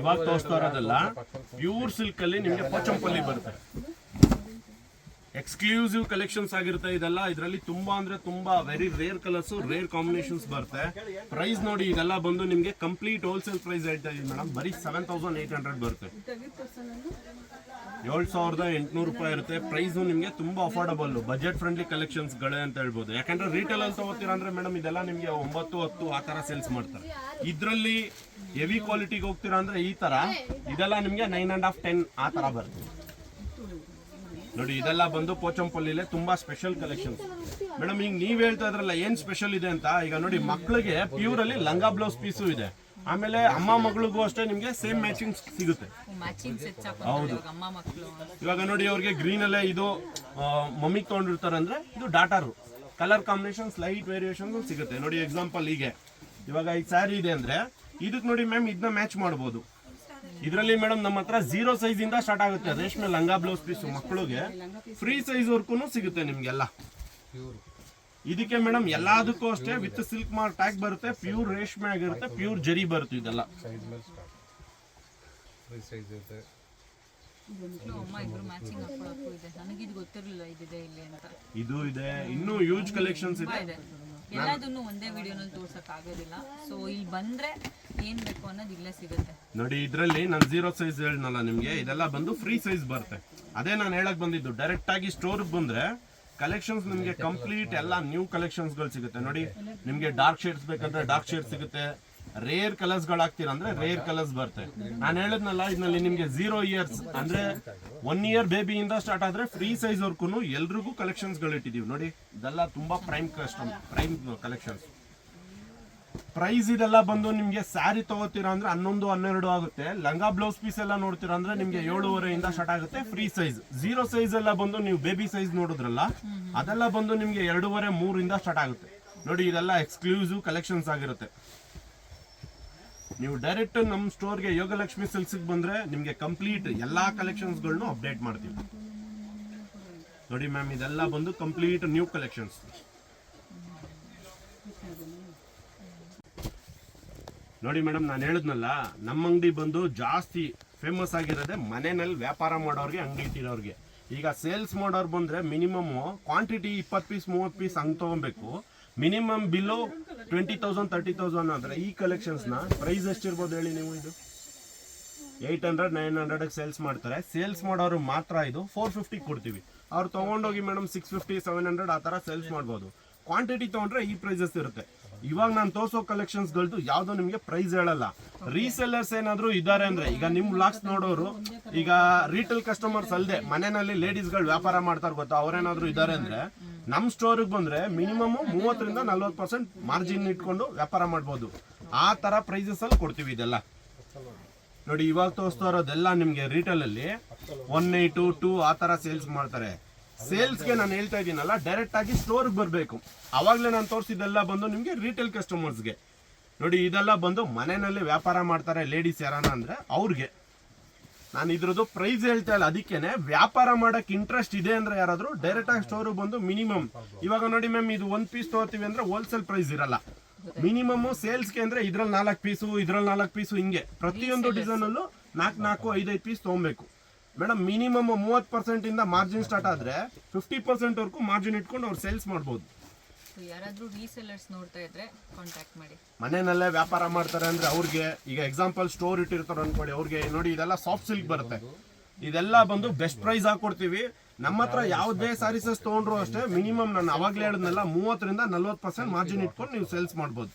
ಇವಾಗ ತೋರಿಸ್ತಾ ಇರೋದಲ್ಲ ಪ್ಯೂರ್ ಸಿಲ್ಕ್ ಅಲ್ಲಿ ನಿಮಗೆ ಪೋಚಂಪಲ್ಲಿ ಬರುತ್ತೆ. ಎಕ್ಸ್ಕ್ಲೂಸಿವ್ ಕಲೆಕ್ಷನ್ಸ್ ಆಗಿರುತ್ತೆ ಇದೆಲ್ಲ. ಇದರಲ್ಲಿ ತುಂಬಾ ಅಂದ್ರೆ ತುಂಬಾ very rare colours rare combinations ಬರುತ್ತೆ. ಪ್ರೈಸ್ ನೋಡಿ ಇದೆಲ್ಲ ಬಂದು ನಿಮಗೆ ಕಂಪ್ಲೀಟ್ ಹೋಲ್ಸೇಲ್ ಪ್ರೈಸ್ ಹೇಳ್ತಾ ಇದೀವಿ ಮೇಡಮ್ ಬರೀ ಸೆವೆನ್ ತೌಸಂಡ್ ಏಟ್ ಹಂಡ್ರೆಡ್ ಬರುತ್ತೆ. ಏಳು ಸಾವಿರದ ಎಂಟುನೂರು ರೂಪಾಯಿ ಇರುತ್ತೆ. ಪ್ರೈಸು ನಿಮಗೆ ತುಂಬಾ ಅಫೋರ್ಡಬಲ್ ಬಜೆಟ್ ಫ್ರೆಂಡ್ಲಿ ಕಲೆಕ್ಷನ್ಸ್ಗಳೇ ಅಂತ ಹೇಳ್ಬೋದು. ಯಾಕಂದ್ರೆ ರಿಟೇಲ್ ಅಲ್ಲಿ ತಗೋತೀರಾ ಅಂದ್ರೆ ಮೇಡಮ್ ಇದೆಲ್ಲ ನಿಮಗೆ ಒಂಬತ್ತು, ಹತ್ತು ಆ ತರ ಸೇಲ್ಸ್ ಮಾಡ್ತಾರೆ. ಇದರಲ್ಲಿ ಹೆವಿ ಕ್ವಾಲಿಟಿಗೆ ಹೋಗ್ತೀರಾ ಅಂದ್ರೆ ಈ ತರ. ಇದೆಲ್ಲ ನಿಮಗೆ ನೈನ್ ಅಂಡ್ ಹಾಫ್ ಟೆನ್ ಆ ತರ ಬರುತ್ತೆ. ನೋಡಿ, ಇದೆಲ್ಲ ಬಂದು ಪೋಚಂಪಲ್ಲಿಲೆ ತುಂಬಾ ಸ್ಪೆಷಲ್ ಕಲೆಕ್ಷನ್ಸ್ ಮೇಡಮ್ ಈಗ ನೀವು ಹೇಳ್ತಾ ಇದ್ರಲ್ಲ ಏನು ಸ್ಪೆಷಲ್ ಇದೆ ಅಂತ. ಈಗ ನೋಡಿ ಮಕ್ಕಳಿಗೆ ಪ್ಯೂರಲ್ಲಿ ಲಂಗ ಬ್ಲೌಸ್ ಪೀಸು ಇದೆ. ಆಮೇಲೆ ಅಮ್ಮ ಮಗಳಿಗೂ ಅಷ್ಟೇ ನಿಮ್ಗೆ ಸೇಮ್ ಮ್ಯಾಚಿಂಗ್ ಸಿಗುತ್ತೆ. ಹೌದು. ಇವಾಗ ನೋಡಿ ಅವ್ರಿಗೆ ಗ್ರೀನ್ ಅಲ್ಲೇ ಇದು ಮಮ್ಮಿಗೆ ತಗೊಂಡಿರ್ತಾರೆ ಅಂದ್ರೆ ಇದು ಡಾಟಾರು ಕಲರ್ ಕಾಂಬಿನೇಷನ್ ಸ್ಲೈಟ್ ವೇರಿಯೇಷನ್ ಸಿಗುತ್ತೆ. ನೋಡಿ ಎಕ್ಸಾಂಪಲ್ ಹೀಗೆ. ಇವಾಗ ಈ ಸ್ಯಾರಿ ಇದೆ ಅಂದ್ರೆ ಇದಕ್ಕೆ ನೋಡಿ ಮ್ಯಾಮ್ ಇದನ್ನ ಮ್ಯಾಚ್ ಮಾಡ್ಬೋದು. ಇದರಲ್ಲಿ ಮೇಡಮ್ ನಮ್ಮ ಹತ್ರ ಜೀರೋ ಸೈಜ್ ಇಂದ ಸ್ಟಾರ್ಟ್ ಆಗುತ್ತೆ. ರೇಷ್ಮೆ ಲಂಗಾ ಬ್ಲೌಸ್ ಪೀಸ್ ಮಕ್ಕಳಿಗೆ ಫ್ರೀ ಸೈಜ್ ವರ್ಗೂ ಸಿಗುತ್ತೆ ನಿಮ್ಗೆಲ್ಲ. ಇದಕ್ಕೆ ಮೇಡಮ್ ಎಲ್ಲದಕ್ಕೂ ಅಷ್ಟೇ ವಿತ್ ಸಿಲ್ಕ್ ಮಾರ್ಕ್ ಟ್ಯಾಗ್ ಬರುತ್ತೆ ಪ್ಯೂರ್ ರೇಷ್ಮೆ ಆಗಿರುತ್ತೆ ಪ್ಯೂರ್ ಜರಿ ಬರುತ್ತೆ ಇದೆಲ್ಲ. ಇದೆ. ನನಗಿದು ಗೊತ್ತಿರಲಿಲ್ಲ ಇದಿದೆ ಇಲ್ಲಿ ಅಂತ. ಇದು ಇದೆ. ಇನ್ನೂ ಹ್ಯೂಜ್ ಕಲೆಕ್ಷನ್ಸ್ ಇದೆ. ಇದೆ. ಎಲ್ಲದನ್ನು ಒಂದೇ ವಿಡಿಯೋನಲ್ಲಿ ತೋರ್ಸಕ್ ಆಗೋದಿಲ್ಲ. ಸೊ ಇಲ್ಲಿ ಬಂದ್ರೆ ಏನ್ ಬೇಕು ಅನ್ನೋದು ಇಲ್ಲೇ ಸಿಗುತ್ತೆ. ನೋಡಿ ಇದರಲ್ಲಿ ನಾನು ಜೀರೋ ಸೈಜ್ ಹೇಳಿದ್ನಲ್ಲ ನಿಮ್ಗೆ. ಇದೆಲ್ಲ ಬಂದು ಫ್ರೀ ಸೈಜ್ ಬರುತ್ತೆ. ಅದೇ ನಾನು ಹೇಳಕ್ ಬಂದಿದ್ದು ಡೈರೆಕ್ಟ್ ಆಗಿ ಸ್ಟೋರ್ ಬಂದ್ರೆ ಕಲೆಕ್ಷನ್ಸ್ ನಿಮಗೆ ಕಂಪ್ಲೀಟ್ ಎಲ್ಲ ನ್ಯೂ ಕಲೆಕ್ಷನ್ಸ್ಗಳು ಸಿಗುತ್ತೆ. ನೋಡಿ ನಿಮಗೆ ಡಾರ್ಕ್ ಶೇಡ್ಸ್ ಬೇಕಂದ್ರೆ ಡಾರ್ಕ್ ಶೇಡ್ ಸಿಗುತ್ತೆ. ರೇರ್ ಕಲರ್ಸ್ಗಳು ಹಾಕ್ತೀರಂದ್ರೆ ರೇರ್ ಕಲರ್ಸ್ ಬರುತ್ತೆ. ನಾನು ಹೇಳಿದ್ನಲ್ಲ ಇದರಲ್ಲಿ ನಿಮಗೆ ಝೀರೋ ಇಯರ್ಸ್ ಅಂದ್ರೆ ಒನ್ ಇಯರ್ ಬೇಬಿಯಿಂದ ಸ್ಟಾರ್ಟ್ ಆದ್ರೆ ಫ್ರೀ ಸೈಜ್ ವರ್ಗೂ ಎಲ್ರಿಗೂ ಕಲೆಕ್ಷನ್ಸ್ಗಳು ಇಟ್ಟಿದೀವಿ ನೋಡಿ ಇದೆಲ್ಲ ತುಂಬಾ prime custom prime collections price ಇದೆಲ್ಲ ಬಂದು ನಿಮ್ಗೆ ಸ್ಯಾರಿ ತಗೋತೀರಾ ಅಂದ್ರೆ ಹನ್ನೊಂದು, ಹನ್ನೆರಡು ಆಗುತ್ತೆ. ಲಂಗ ಬ್ಲೌಸ್ ಪೀಸ್ ಎಲ್ಲ ನೋಡ್ತೀರಾ ಅಂದ್ರೆ ನಿಮ್ಗೆ ಏಳುವರೆಯಿಂದ ಸ್ಟಾರ್ಟ್ ಆಗುತ್ತೆ ಫ್ರೀ ಸೈಜ್ ಜೀರೋ ಸೈಜ್ ಎಲ್ಲ ಬಂದು ನೀವು ಬೇಬಿ ಸೈಜ್ ನೋಡಿದ್ರಲ್ಲ, ಅದೆಲ್ಲ ಬಂದು ನಿಮ್ಗೆ ಎರಡೂವರೆ, ಮೂರಿಂದ ಸ್ಟಾರ್ಟ್ ಆಗುತ್ತೆ. ನೋಡಿ, ಇದೆಲ್ಲ ಎಕ್ಸ್ಕ್ಲೂಸಿವ್ ಕಲೆಕ್ಷನ್ಸ್ ಆಗಿರುತ್ತೆ. ನೀವು ಡೈರೆಕ್ಟ್ ನಮ್ಮ ಸ್ಟೋರ್ಗೆ ಯೋಗಲಕ್ಷ್ಮಿ ಸಿಲ್ಕ್ಸ್ ಬಂದ್ರೆ ನಿಮ್ಗೆ ಕಂಪ್ಲೀಟ್ ಎಲ್ಲಾ ಕಲೆಕ್ಷನ್ಸ್ಗಳನ್ನು ಅಪ್ಡೇಟ್ ಮಾಡ್ತೀವಿ. ನೋಡಿ ಮ್ಯಾಮ್ ಇದೆಲ್ಲ ಬಂದು ಕಂಪ್ಲೀಟ್ ನ್ಯೂ ಕಲೆಕ್ಷನ್ಸ್ ನೋಡಿ ಮೇಡಮ್, ನಾನು ಹೇಳಿದ್ನಲ್ಲ, ನಮ್ಮ ಅಂಗಡಿ ಬಂದು ಜಾಸ್ತಿ ಫೇಮಸ್ ಆಗಿರೋದೆ ಮನೆಯಲ್ಲಿ ವ್ಯಾಪಾರ ಮಾಡೋರಿಗೆ, ಅಂಗಡಿ ಇಟ್ಟಿರೋರಿಗೆ. ಈಗ ಸೇಲ್ಸ್ ಮಾಡೋರು ಬಂದರೆ ಮಿನಿಮಮ್ ಕ್ವಾಂಟಿಟಿ ಇಪ್ಪತ್ತು ಪೀಸ್ ಮೂವತ್ತು ಪೀಸ್ ಹಂಗೆ ತೊಗೊಬೇಕು. Minimum bill twenty thousand thirty thousand ಆದರೆ ಈ ಕಲೆಕ್ಷನ್ಸ್ನ ಪ್ರೈಸ್ ಎಷ್ಟಿರ್ಬೋದು ಹೇಳಿ ನೀವು ಇದು? Eight hundred nine hundred sales ಮಾಡ್ತಾರೆ. ಸೇಲ್ಸ್ ಮಾಡೋರು ಮಾತ್ರ ಇದು ಫೋರ್ ಫಿಫ್ಟಿಗೆ ಕೊಡ್ತೀವಿ. ಅವ್ರು ತೊಗೊಂಡೋಗಿ madam six fifty seven hundred ಆ ಥರ ಸೇಲ್ಸ್ ಮಾಡ್ಬೋದು. ಕ್ವಾಂಟಿಟಿ ತೊಗೊಂಡ್ರೆ ಈ ಪ್ರೈಸಸ್ ಇರುತ್ತೆ. ಇವಾಗ ನಾನು ತೋರ್ಸೋ ಕಲೆಕ್ಷನ್ಸ್ಗಳದ್ದು ಯಾವ್ದು ನಿಮಗೆ ಪ್ರೈಸ್ ಹೇಳಲ್ಲ. ರೀಸೆಲ್ಲರ್ಸ್ ಏನಾದ್ರು ಇದ್ದಾರೆ ಅಂದ್ರೆ ಈಗ ನಿಮ್ ಬ್ಲಾಗ್ಸ್ ನೋಡೋರು ಈಗ ರಿಟೇಲ್ ಕಸ್ಟಮರ್ಸ್ ಅಲ್ಲದೆ ಮನೆಯಲ್ಲಿ ಲೇಡೀಸ್ಗಳು ವ್ಯಾಪಾರ ಮಾಡ್ತಾರೆ ಗೊತ್ತಾ? ಅವ್ರೇನಾದ್ರು ಇದ್ದಾರೆ ಅಂದ್ರೆ ನಮ್ ಸ್ಟೋರಿಗೆ ಬಂದ್ರೆ ಮಿನಿಮಮ್ ಮೂವತ್ತರಿಂದ ನಲ್ವತ್ತು ಪರ್ಸೆಂಟ್ ಮಾರ್ಜಿನ್ ಇಟ್ಕೊಂಡು ವ್ಯಾಪಾರ ಮಾಡ್ಬೋದು. ಆ ತರ ಪ್ರೈಸಸ್ ಅಲ್ಲಿ ಕೊಡ್ತೀವಿ ಇದೆಲ್ಲ. ನೋಡಿ ಇವಾಗ ತೋರಿಸ್ತಾ ಇರೋದೆಲ್ಲ ನಿಮಗೆ ರಿಟೇಲ್ ಅಲ್ಲಿ ಒನ್ ಏಟು ಟೂ ಆ ತರ ಸೇಲ್ಸ್ ಮಾಡ್ತಾರೆ. ಸೇಲ್ಸ್ಗೆ ನಾನು ಹೇಳ್ತಾ ಇದ್ದೀನಲ್ಲ ಡೈರೆಕ್ಟ್ ಆಗಿ ಸ್ಟೋರ್ಗೆ ಬರಬೇಕು. ಅವಾಗಲೇ ನಾನು ತೋರಿಸಿದೆಲ್ಲ ಬಂದು ನಿಮಗೆ ರಿಟೇಲ್ ಕಸ್ಟಮರ್ಸ್ಗೆ ನೋಡಿ ಇದೆಲ್ಲ ಬಂದು ಮನೆಯಲ್ಲಿ ವ್ಯಾಪಾರ ಮಾಡ್ತಾರೆ ಲೇಡೀಸ್ ಯಾರಾನ ಅಂದ್ರೆ ಅವ್ರಿಗೆ. ನಾನು ಇದ್ರದ್ದು ಪ್ರೈಸ್ ಹೇಳ್ತಾ ಇಲ್ಲ ಅದಕ್ಕೇನೆ ವ್ಯಾಪಾರ ಮಾಡೋಕ್ಕೆ ಇಂಟ್ರೆಸ್ಟ್ ಇದೆ ಅಂದ್ರೆ ಯಾರಾದರೂ ಡೈರೆಕ್ಟ್ ಆಗಿ ಸ್ಟೋರ್ ಬಂದು ಮಿನಿಮಮ್ ಇವಾಗ ನೋಡಿ ಮ್ಯಾಮ್ ಇದು ಒಂದ್ ಪೀಸ್ ತೊಗೋತೀವಿ ಅಂದ್ರೆ ಹೋಲ್ಸೇಲ್ ಪ್ರೈಸ್ ಇರಲ್ಲ. ಮಿನಿಮಮ್ ಸೇಲ್ಸ್ಗೆ ಅಂದ್ರೆ ಇದ್ರಲ್ಲಿ ನಾಲ್ಕು ಪೀಸು ಇದ್ರಲ್ಲಿ ನಾಲ್ಕು ಪೀಸು ಹಿಂಗೆ. ಪ್ರತಿಯೊಂದು ಡಿಸೈನಲ್ಲೂ ನಾಲ್ಕು ನಾಲ್ಕು ಐದೈದು ಪೀಸ್ ತಗೊಬೇಕು. ಮೇಡಮ್ ಮಿನಿಮಮ್ ಮೂವತ್ತು ಪರ್ಸೆಂಟ್ ಇಂದ ಮಾರ್ಜಿನ್ ಸ್ಟಾರ್ಟ್ ಆದ್ರೆ ಫಿಫ್ಟಿ ಪರ್ಸೆಂಟ್ ವರ್ಗೂ ಮಾರ್ಜಿನ್ ಇಟ್ಕೊಂಡು ಅವ್ರು ಸೇಲ್ಸ್ ಮಾಡ್ಬೋದು. ಸೊ ಯಾರಾದ್ರೂ ರೀಸೆಲ್ಲರ್ಸ್ ನೋಡ್ತಾ ಇದ್ರೆ ಕಾಂಟ್ಯಾಕ್ಟ್ ಮಾಡಿ. ಮನೆಯಲ್ಲೇ ವ್ಯಾಪಾರ ಮಾಡ್ತಾರೆ ಅಂದ್ರೆ ಅವ್ರಿಗೆ ಈಗ ಎಕ್ಸಾಂಪಲ್ ಸ್ಟೋರ್ ಇಟ್ಟಿರ್ತಾರೆ ಅನ್ಕೊಳ್ಳಿ ಅವ್ರಿಗೆ ನೋಡಿ ಇದೆಲ್ಲ ಸಾಫ್ಟ್ ಸಿಲ್ಕ್ ಬರುತ್ತೆ. ಇದೆಲ್ಲ ಬಂದು ಬೆಸ್ಟ್ ಪ್ರೈಸ್ ಹಾಕೊಡ್ತೀವಿ. ನಮ್ಮ ಹತ್ರ ಯಾವುದೇ ಸಾರೀಸಸ್ ತೊಗೊಂಡ್ರು ಅಷ್ಟೇ ಮಿನಿಮಮ್ ನಾನು ಅವಾಗಲೇ ಹೇಳಿದ್ನಲ್ಲ ಮೂವತ್ತರಿಂದ ನಲ್ವತ್ತು ಪರ್ಸೆಂಟ್ ಮಾರ್ಜಿನ್ ಇಟ್ಕೊಂಡು ನೀವು ಸೇಲ್ಸ್ ಮಾಡ್ಬೋದು.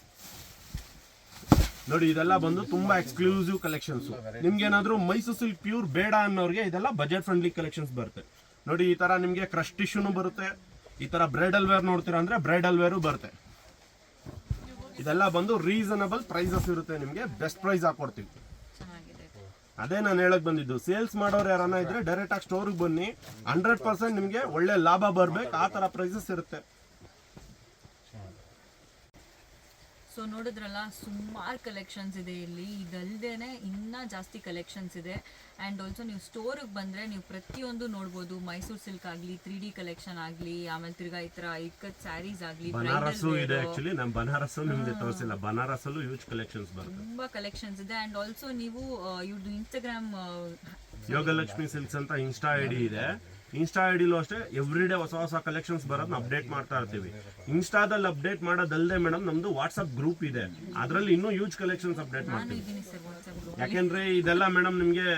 ನೋಡಿ, ಇದೆಲ್ಲ ಬಂದು ತುಂಬಾ ಎಕ್ಸ್ಕ್ಲೂಸಿವ್ ಕಲೆಕ್ಷನ್ಸ್ ನಿಮ್ಗೆ ಏನಾದ್ರು ಮೈಸೂರು ಸಿಲ್ಕ್ ಪ್ಯೂರ್ ಬೇಡ ಅನ್ನೋರಿಗೆ ಇದೆಲ್ಲ ಬಜೆಟ್ ಫ್ರೆಂಡ್ಲಿ ಕಲೆಕ್ಷನ್ಸ್ ಬರುತ್ತೆ. ನೋಡಿ, ಈ ತರ ನಿಮ್ಗೆ ಟಿಶ್ಯೂನು ಬರುತ್ತೆ, ಈ ತರ ಬ್ರೈಡಲ್ ವೇರ್ ನೋಡ್ತೀರಾ ಅಂದ್ರೆ ಬ್ರೈಡಲ್ ವೇರು ಬರುತ್ತೆ. ಇದೆಲ್ಲ ಬಂದು ರೀಸನಬಲ್ ಪ್ರೈಸಸ್ ಇರುತ್ತೆ ನಿಮ್ಗೆ ಬೆಸ್ಟ್ ಪ್ರೈಸ್ ಹಾಕೊಡ್ತೀವಿ. ಅದೇ ನಾನು ಹೇಳಕ್ ಬಂದಿದ್ದು ಸೇಲ್ಸ್ ಮಾಡೋರು ಯಾರನ್ನ ಇದ್ರೆ ಡೈರೆಕ್ಟ್ ಆಗಿ ಸ್ಟೋರ್ಗೆ ಬನ್ನಿ ಹಂಡ್ರೆಡ್ ಪರ್ಸೆಂಟ್ ನಿಮ್ಗೆ ಒಳ್ಳೆ ಲಾಭ ಬರ್ಬೇಕು, ಆ ತರ ಪ್ರೈಸಸ್ ಇರುತ್ತೆ. ಸೊ ನೋಡಿದ್ರಲ್ಲ ಸುಮಾರು ಕಲೆಕ್ಷನ್ಸ್ ಇದೆ ಇಲ್ಲಿ. ಇದಲ್ಲದೆ ಇನ್ನೂ ಜಾಸ್ತಿ ಕಲೆಕ್ಷನ್ಸ್ ಇದೆ. ಆ್ಯಂಡ್ ಆಲ್ಸೋ ನೀವು ಸ್ಟೋರಿಗೆ ಬಂದರೆ ನೀವು ಪ್ರತಿಯೊಂದು ನೋಡ್ಬೋದು. ಮೈಸೂರು ಸಿಲ್ಕ್ ಆಗಲಿ ತ್ರೀ ಡಿ ಕಲೆಕ್ಷನ್ ಆಗಲಿ ಆಮೇಲೆ ತಿರ್ಗಾ ಈ ಥರ ಇಕ್ಕದ ಸ್ಯಾರೀಸ್ ಆಗಲಿ ಬನಾರಸು ಇದೆ ಆಕ್ಚುಲಿ ನಮ್ಮ ಬನಾರಸು ನಿಮಗೆ ತೋರಿಸಿಲ್ಲ. ಬನಾರಸಲ್ಲೂ ಕಲೆಕ್ಷನ್ಸ್ ಬರುತ್ತೆ ತುಂಬ ಕಲೆಕ್ಷನ್ಸ್ ಇದೆ. ಆ್ಯಂಡ್ ಆಲ್ಸೋ ನೀವು ಇವ್ರದ್ದು ಇನ್ಸ್ಟಾಗ್ರಾಮ್ ಯೋಗಲಕ್ಷ್ಮಿ ಸಿಲ್ಕ್ಸ್ ಅಂತ ಇನ್ಸ್ಟಾ ಐ ಡಿ ಇದೆ. ಇನ್ಸ್ಟಾ ಐ ಡಿಲೂ ಅಷ್ಟೇ ಎವ್ರಿ ಡೇ ಹೊಸ ಹೊಸ ಕಲೆಕ್ಷನ್ಸ್ ಬರೋದನ್ನ ಅಪ್ಡೇಟ್ ಮಾಡ್ತಾ ಇರ್ತೀವಿ. ಇನ್ಸ್ಟಾದಲ್ಲಿ ಅಪ್ಡೇಟ್ ಮಾಡೋದಲ್ಲದೆ ಮೇಡಮ್ ನಮ್ದು ವಾಟ್ಸಪ್ ಗ್ರೂಪ್ ಇದೆ. ಅದರಲ್ಲಿ ಇನ್ನೂ ಯೂಜ್ ಕಲೆಕ್ಷನ್ಸ್ ಅಪ್ಡೇಟ್ ಮಾಡ್ತೀವಿ. ಯಾಕೆಂದ್ರೆ ಇದೆಲ್ಲ ಮೇಡಮ್ ನಿಮಗೆ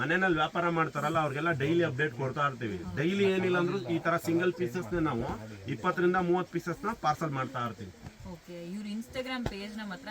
ಮನೆಯಲ್ಲಿ ವ್ಯಾಪಾರ ಮಾಡ್ತಾರಲ್ಲ ಅವ್ರಿಗೆಲ್ಲ ಡೈಲಿ ಅಪ್ಡೇಟ್ ಕೊಡ್ತಾ ಇರ್ತೀವಿ. ಡೈಲಿ ಏನಿಲ್ಲ ಅಂದ್ರೂ ಈ ತರ ಸಿಂಗಲ್ ಪೀಸಸ್ ನಾವು ಇಪ್ಪತ್ತರಿಂದ ಮೂವತ್ತು ಪೀಸಸ್ನ ನ ಪಾರ್ಸಲ್ ಮಾಡ್ತಾ ಇರ್ತೀವಿ. ಓಕೆ ಇವ್ರ ಇನ್ಸ್ಟಾಗ್ರಾಮ್ ಪೇಜ್ನ ಮಾತ್ರ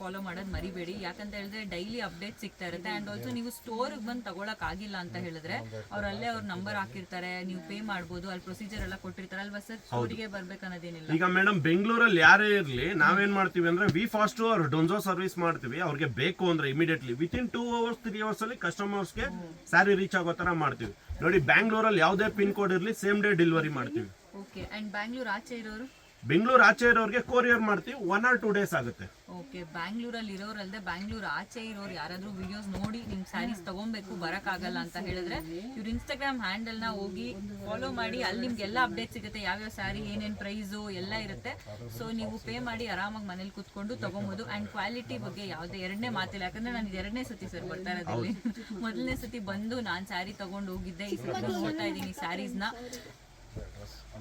ಫಾಲೋ ಮಾಡೋದು ಮರಿಬೇಡಿ. ಯಾಕಂತ ಹೇಳಿದ್ರೆ ಡೈಲಿ ಅಪ್ಡೇಟ್ ಸಿಗ್ತಾ ಇರುತ್ತೆ. ಆ್ಯಂಡ್ ಆಲ್ಸೋ ನೀವು ಸ್ಟೋರ್ಗೆ ಬಂದು ತಗೊಳಕ್ ಆಗಿಲ್ಲ ಅಂತ ಹೇಳಿದ್ರೆ ಅವ್ರು ಅಲ್ಲೇ ಅವ್ರ ನಂಬರ್ ಹಾಕಿರ್ತಾರೆ. ನೀವು ಪೇ ಮಾಡ್ಬೋದು. ಅಲ್ಲಿ ಪ್ರೊಸೀಜರ್ ಎಲ್ಲ ಕೊಟ್ಟಿರ್ತಾರೆ. ಅಲ್ವಾ ಸರ್ ಸ್ಟೋರಿಗೆ ಬರ್ಬೇಕನ್ನೋದೇನಿಲ್ಲ. ಈಗ ಮೇಡಮ್ ಬೆಂಗಳೂರಲ್ಲಿ ಯಾರೇ ಇರ್ಲಿ ನಾವೇನ್ ಮಾಡ್ತೀವಿ ಅಂದ್ರೆ ವಿ ಫಾಸ್ಟ್ ಅವ್ರು ಡೊನ್ಸೋ ಸರ್ವಿಸ್ ಮಾಡ್ತೀವಿ. ಅವ್ರಿಗೆ ಬೇಕು ಅಂದ್ರೆ immediately within two hours three hours ಅಲ್ಲಿ ಕಸ್ಟಮರ್ಸ್ಗೆ ಸ್ಯಾರಿ ರೀಚ್ ಆಗೋ ತರ ಮಾಡ್ತೀವಿ. ನೋಡಿ ಬ್ಯಾಂಗ್ಳೂರಲ್ಲಿ ಯಾವುದೇ ಪಿನ್ ಕೋಡ್ ಇರಲಿ ಸೇಮ್ ಡೇ ಡೆಲಿವರಿ ಮಾಡ್ತೀವಿ. ಓಕೆ ಆ್ಯಂಡ್ ಬ್ಯಾಂಗ್ಳೂರ್ ಆಚೆ ಇರೋರು? ಬೆಂಗಳೂರು ಆಚೆ ಇರೋರಿಗೆ ಕೊರಿಯರ್ ಮಾಡ್ತೀವಿ ಒನ್ ಆರ್ ಟೂ ಡೇಸ್ ಆಗುತ್ತೆ. ಓಕೆ ಬ್ಯಾಂಗ್ಳೂರಲ್ಲಿ ಇರೋರಲ್ಲದೆ ಬ್ಯಾಂಗ್ಳೂರ್ ಆಚೆ ಇರೋರು ಯಾರಾದ್ರೂ ವಿಡಿಯೋಸ್ ನೋಡಿ ನಿಮ್ ಸ್ಯಾರೀಸ್ ತಗೊಬೇಕು ಬರೋಕ್ಕಾಗಲ್ಲ ಅಂತ ಹೇಳಿದ್ರೆ ಇವ್ರ ಇನ್ಸ್ಟಾಗ್ರಾಮ್ ಹ್ಯಾಂಡಲ್ನ ಹೋಗಿ ಫಾಲೋ ಮಾಡಿ ಅಲ್ಲಿ ನಿಮ್ಗೆ ಎಲ್ಲ ಅಪ್ಡೇಟ್ ಸಿಗುತ್ತೆ ಯಾವ್ಯಾವ ಸ್ಯಾರಿ ಏನೇನ್ ಪ್ರೈಸು ಎಲ್ಲ ಇರುತ್ತೆ. ಸೊ ನೀವು ಪೇ ಮಾಡಿ ಆರಾಮಾಗಿ ಮನೇಲಿ ಕುತ್ಕೊಂಡು ತಗೊಬೋದು. ಅಂಡ್ ಕ್ವಾಲಿಟಿ ಬಗ್ಗೆ ಯಾವುದೇ ಎರಡನೇ ಮಾತಿಲ್ಲ. ಯಾಕಂದ್ರೆ ನಾನು ಇದು ಎರಡನೇ ಸತಿ ಸರ್ ಬರ್ತಾ ಇರೋದಿಲ್ಲಿ ಮೊದಲನೇ ಸತಿ ಬಂದು ನಾನು ಸ್ಯಾರಿ ತಗೊಂಡು ಹೋಗಿದ್ದೆ ಈ ಸತಿ ನೋಡ್ತಾ ಇದ್ದೀನಿ ಸ್ಯಾರೀಸ್ನ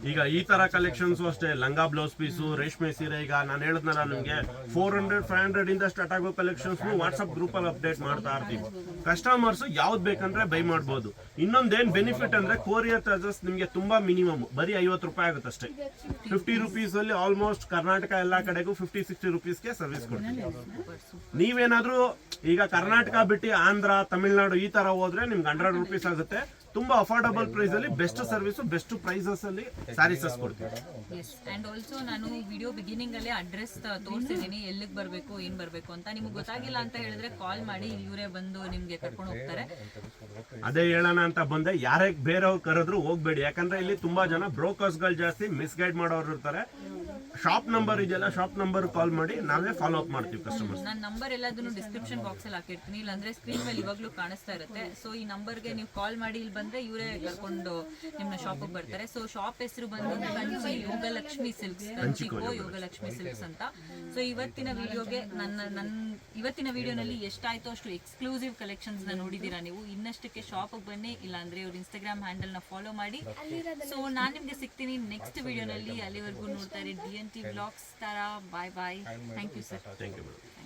ಈಗ ಈ ತರ ಕಲೆಕ್ಷನ್ಸ್ ಅಷ್ಟೇ. ಲಂಗಾ ಬ್ಲೌಸ್ ಪೀಸು ರೇಷ್ಮೆ ಸೀರೆ, ಈಗ ನಾನು ಹೇಳಿದ್ನಲ್ಲ ನಿಮಗೆ ಫೋರ್ ಹಂಡ್ರೆಡ್ ಫೈವ್ ಹಂಡ್ರೆಡ್ ಇಂದ ಸ್ಟಾರ್ಟ್ ಆಗೋ ಕಲೆಕ್ಷನ್ಸ್ ವಾಟ್ಸ್ಆಪ್ ಗ್ರೂಪ್ ಅಲ್ಲಿ ಅಪ್ಡೇಟ್ ಮಾಡ್ತಾ ಇರ್ತೀವಿ. ಕಸ್ಟಮರ್ಸ್ ಯಾವ್ದು ಬೇಕಂದ್ರೆ ಬೈ ಮಾಡಬಹುದು ಇನ್ನೊಂದೇನ್ ಬೆನಿಫಿಟ್ ಅಂದ್ರೆ ಕೋರಿಯರ್ ಚಾರ್ಜಸ್ ನಿಮಗೆ ತುಂಬಾ ಮಿನಿಮಮ್ ಬರೀ ಐವತ್ತು ರೂಪಾಯಿ ಆಗುತ್ತೆ ಅಷ್ಟೇ. ಫಿಫ್ಟಿ ರುಪೀಸ್ ಅಲ್ಲಿ ಆಲ್ಮೋಸ್ಟ್ ಕರ್ನಾಟಕ ಎಲ್ಲಾ ಕಡೆಗೂ ಫಿಫ್ಟಿ ಸಿಕ್ಸ್ಟಿ ರುಪೀಸ್ಗೆ ಸರ್ವಿಸ್ ಕೊಡ್ತೀವಿ. ನೀವೇನಾದ್ರೂ ಈಗ ಕರ್ನಾಟಕ ಬಿಟ್ಟು ಆಂಧ್ರ, ತಮಿಳ್ನಾಡು ಈ ತರ ಹೋದ್ರೆ ನಿಮ್ಗೆ ಹಂಡ್ರೆಡ್ ರುಪೀಸ್ ಆಗುತ್ತೆ. ತುಂಬಾ ಅಫೋರ್ಡಬಲ್ ಪ್ರೈಸ್ ಅಲ್ಲಿ ಬೆಸ್ಟ್ ಸರ್ವಿಸ್ ಬೆಸ್ಟ್ ಪ್ರೈಸಸ್ ಅಲ್ಲಿ ಸ್ಯಾರೀಸಸ್ ಕೊಡ್ತೀವಿ. ಎಸ್ ಅಂಡ್ ಆಲ್ಸೋ ನಾನು ವಿಡಿಯೋ ಬಿಗಿನಿಂಗ್ ಅಲ್ಲಿ ಅಡ್ರೆಸ್ ತೋರಿಸಿದ್ದೀನಿ ಎಲ್ಲಿಗೆ ಬರಬೇಕು ಏನ್ ಬರಬೇಕು ಅಂತ. ನಿಮ್ಗೆ ಗೊತ್ತಾಗಿಲ್ಲ ಅಂತ ಹೇಳಿದ್ರೆ ಕಾಲ್ ಮಾಡಿ ಇವರೇ ಬಂದು ನಿಮ್ಗೆ ಕರ್ಕೊಂಡು ಹೋಗ್ತಾರೆ. ಅದೇ ಹೇಳೋಣ ಅಂತ ಬಂದೆ. ಯಾರೇ ಬೇರೆಯವ್ರು ಕರೆದ್ರು ಹೋಗ್ಬೇಡಿ. ಯಾಕಂದ್ರೆ ಇಲ್ಲಿ ತುಂಬಾ ಜನ ಬ್ರೋಕರ್ಸ್ಗಳು ಜಾಸ್ತಿ ಮಿಸ್ಗೈಡ್ ಮಾಡೋರು ಇರ್ತಾರೆ. ಶಾಪ್ ನಂಬರ್ ಇದೆಯಲ್ಲ ಶಾಪ್ ನಂಬರ್ ಕಾಲ್ ಮಾಡಿ ನಾವೇ ಫಾಲೋ ಅಪ್ ಮಾಡ್ತೀವಿ ಕಸ್ಟಮರ್ಸ್ ನನ್ನ ನಂಬರ್ ಎಲ್ಲದನ್ನು ಡಿಸ್ಕ್ರಿಪ್ಷನ್ ಬಾಕ್ಸ್ ಅಲ್ಲಿ ಹಾಕಿರ್ತೀನಿ ಇಲ್ಲಾಂದ್ರೆ ಸ್ಕ್ರೀನ್ ಮೇಲೆ ಇವಾಗ್ಲೂ ಕಾಣಿಸ್ತಾ ಇರುತ್ತೆ. ಸೊ ಈ ನಂಬರ್ಗೆ ನೀವು ಕಾಲ್ ಮಾಡಿ ಇಲ್ಲಿ ಬಂದ್ರೆ ಇವರೇ ಕರ್ಕೊಂಡು ನಿಮ್ಮ ಶಾಪಿಗೆ ಬರ್ತಾರೆ. ಸೊ ಶಾಪ್ ಹೆಸರು ಬಂದು ಕಂಚಿ ಯೋಗಲಕ್ಷ್ಮಿ ಸಿಲ್ಕ್ಸ್ ಕಂಚಿಕೋ ಯೋಗಲಕ್ಷ್ಮಿ. ಸಿಲ್ಕ್ಸ್ ಅಂತ. ಸೊ ಇವತ್ತಿನ ವಿಡಿಯೋಗೆ ನನ್ನ ನನ್ನ ಇವತ್ತಿನ ವಿಡಿಯೋನಲ್ಲಿ ಎಷ್ಟಾಯ್ತೋ ಅಷ್ಟು ಎಕ್ಸ್ಕ್ಲೂಸಿವ್ ಕಲೆಕ್ಷನ್ಸ್ನ ನೋಡಿದೀರಾ ನೀವು. ಇನ್ನಷ್ಟಕ್ಕೆ ಶಾಪಿಗೆ ಬನ್ನಿ ಇಲ್ಲಾಂದ್ರೆ ಇವ್ರ ಇನ್ಸ್ಟಾಗ್ರಾಮ್ ಹ್ಯಾಂಡಲ್ನ ಫಾಲೋ ಮಾಡಿ. ಸೊ ನಾನು ನಿಮ್ಗೆ ಸಿಗ್ತೀನಿ ನೆಕ್ಸ್ಟ್ ವಿಡಿಯೋನಲ್ಲಿ ಅಲ್ಲಿವರೆಗೂ ನೋಡ್ತಾರೆ ಡಿ ಎನ್ ಟಿ ಬ್ಲಾಗ್ಸ್ ತರ bye bye thank you sir thank you madam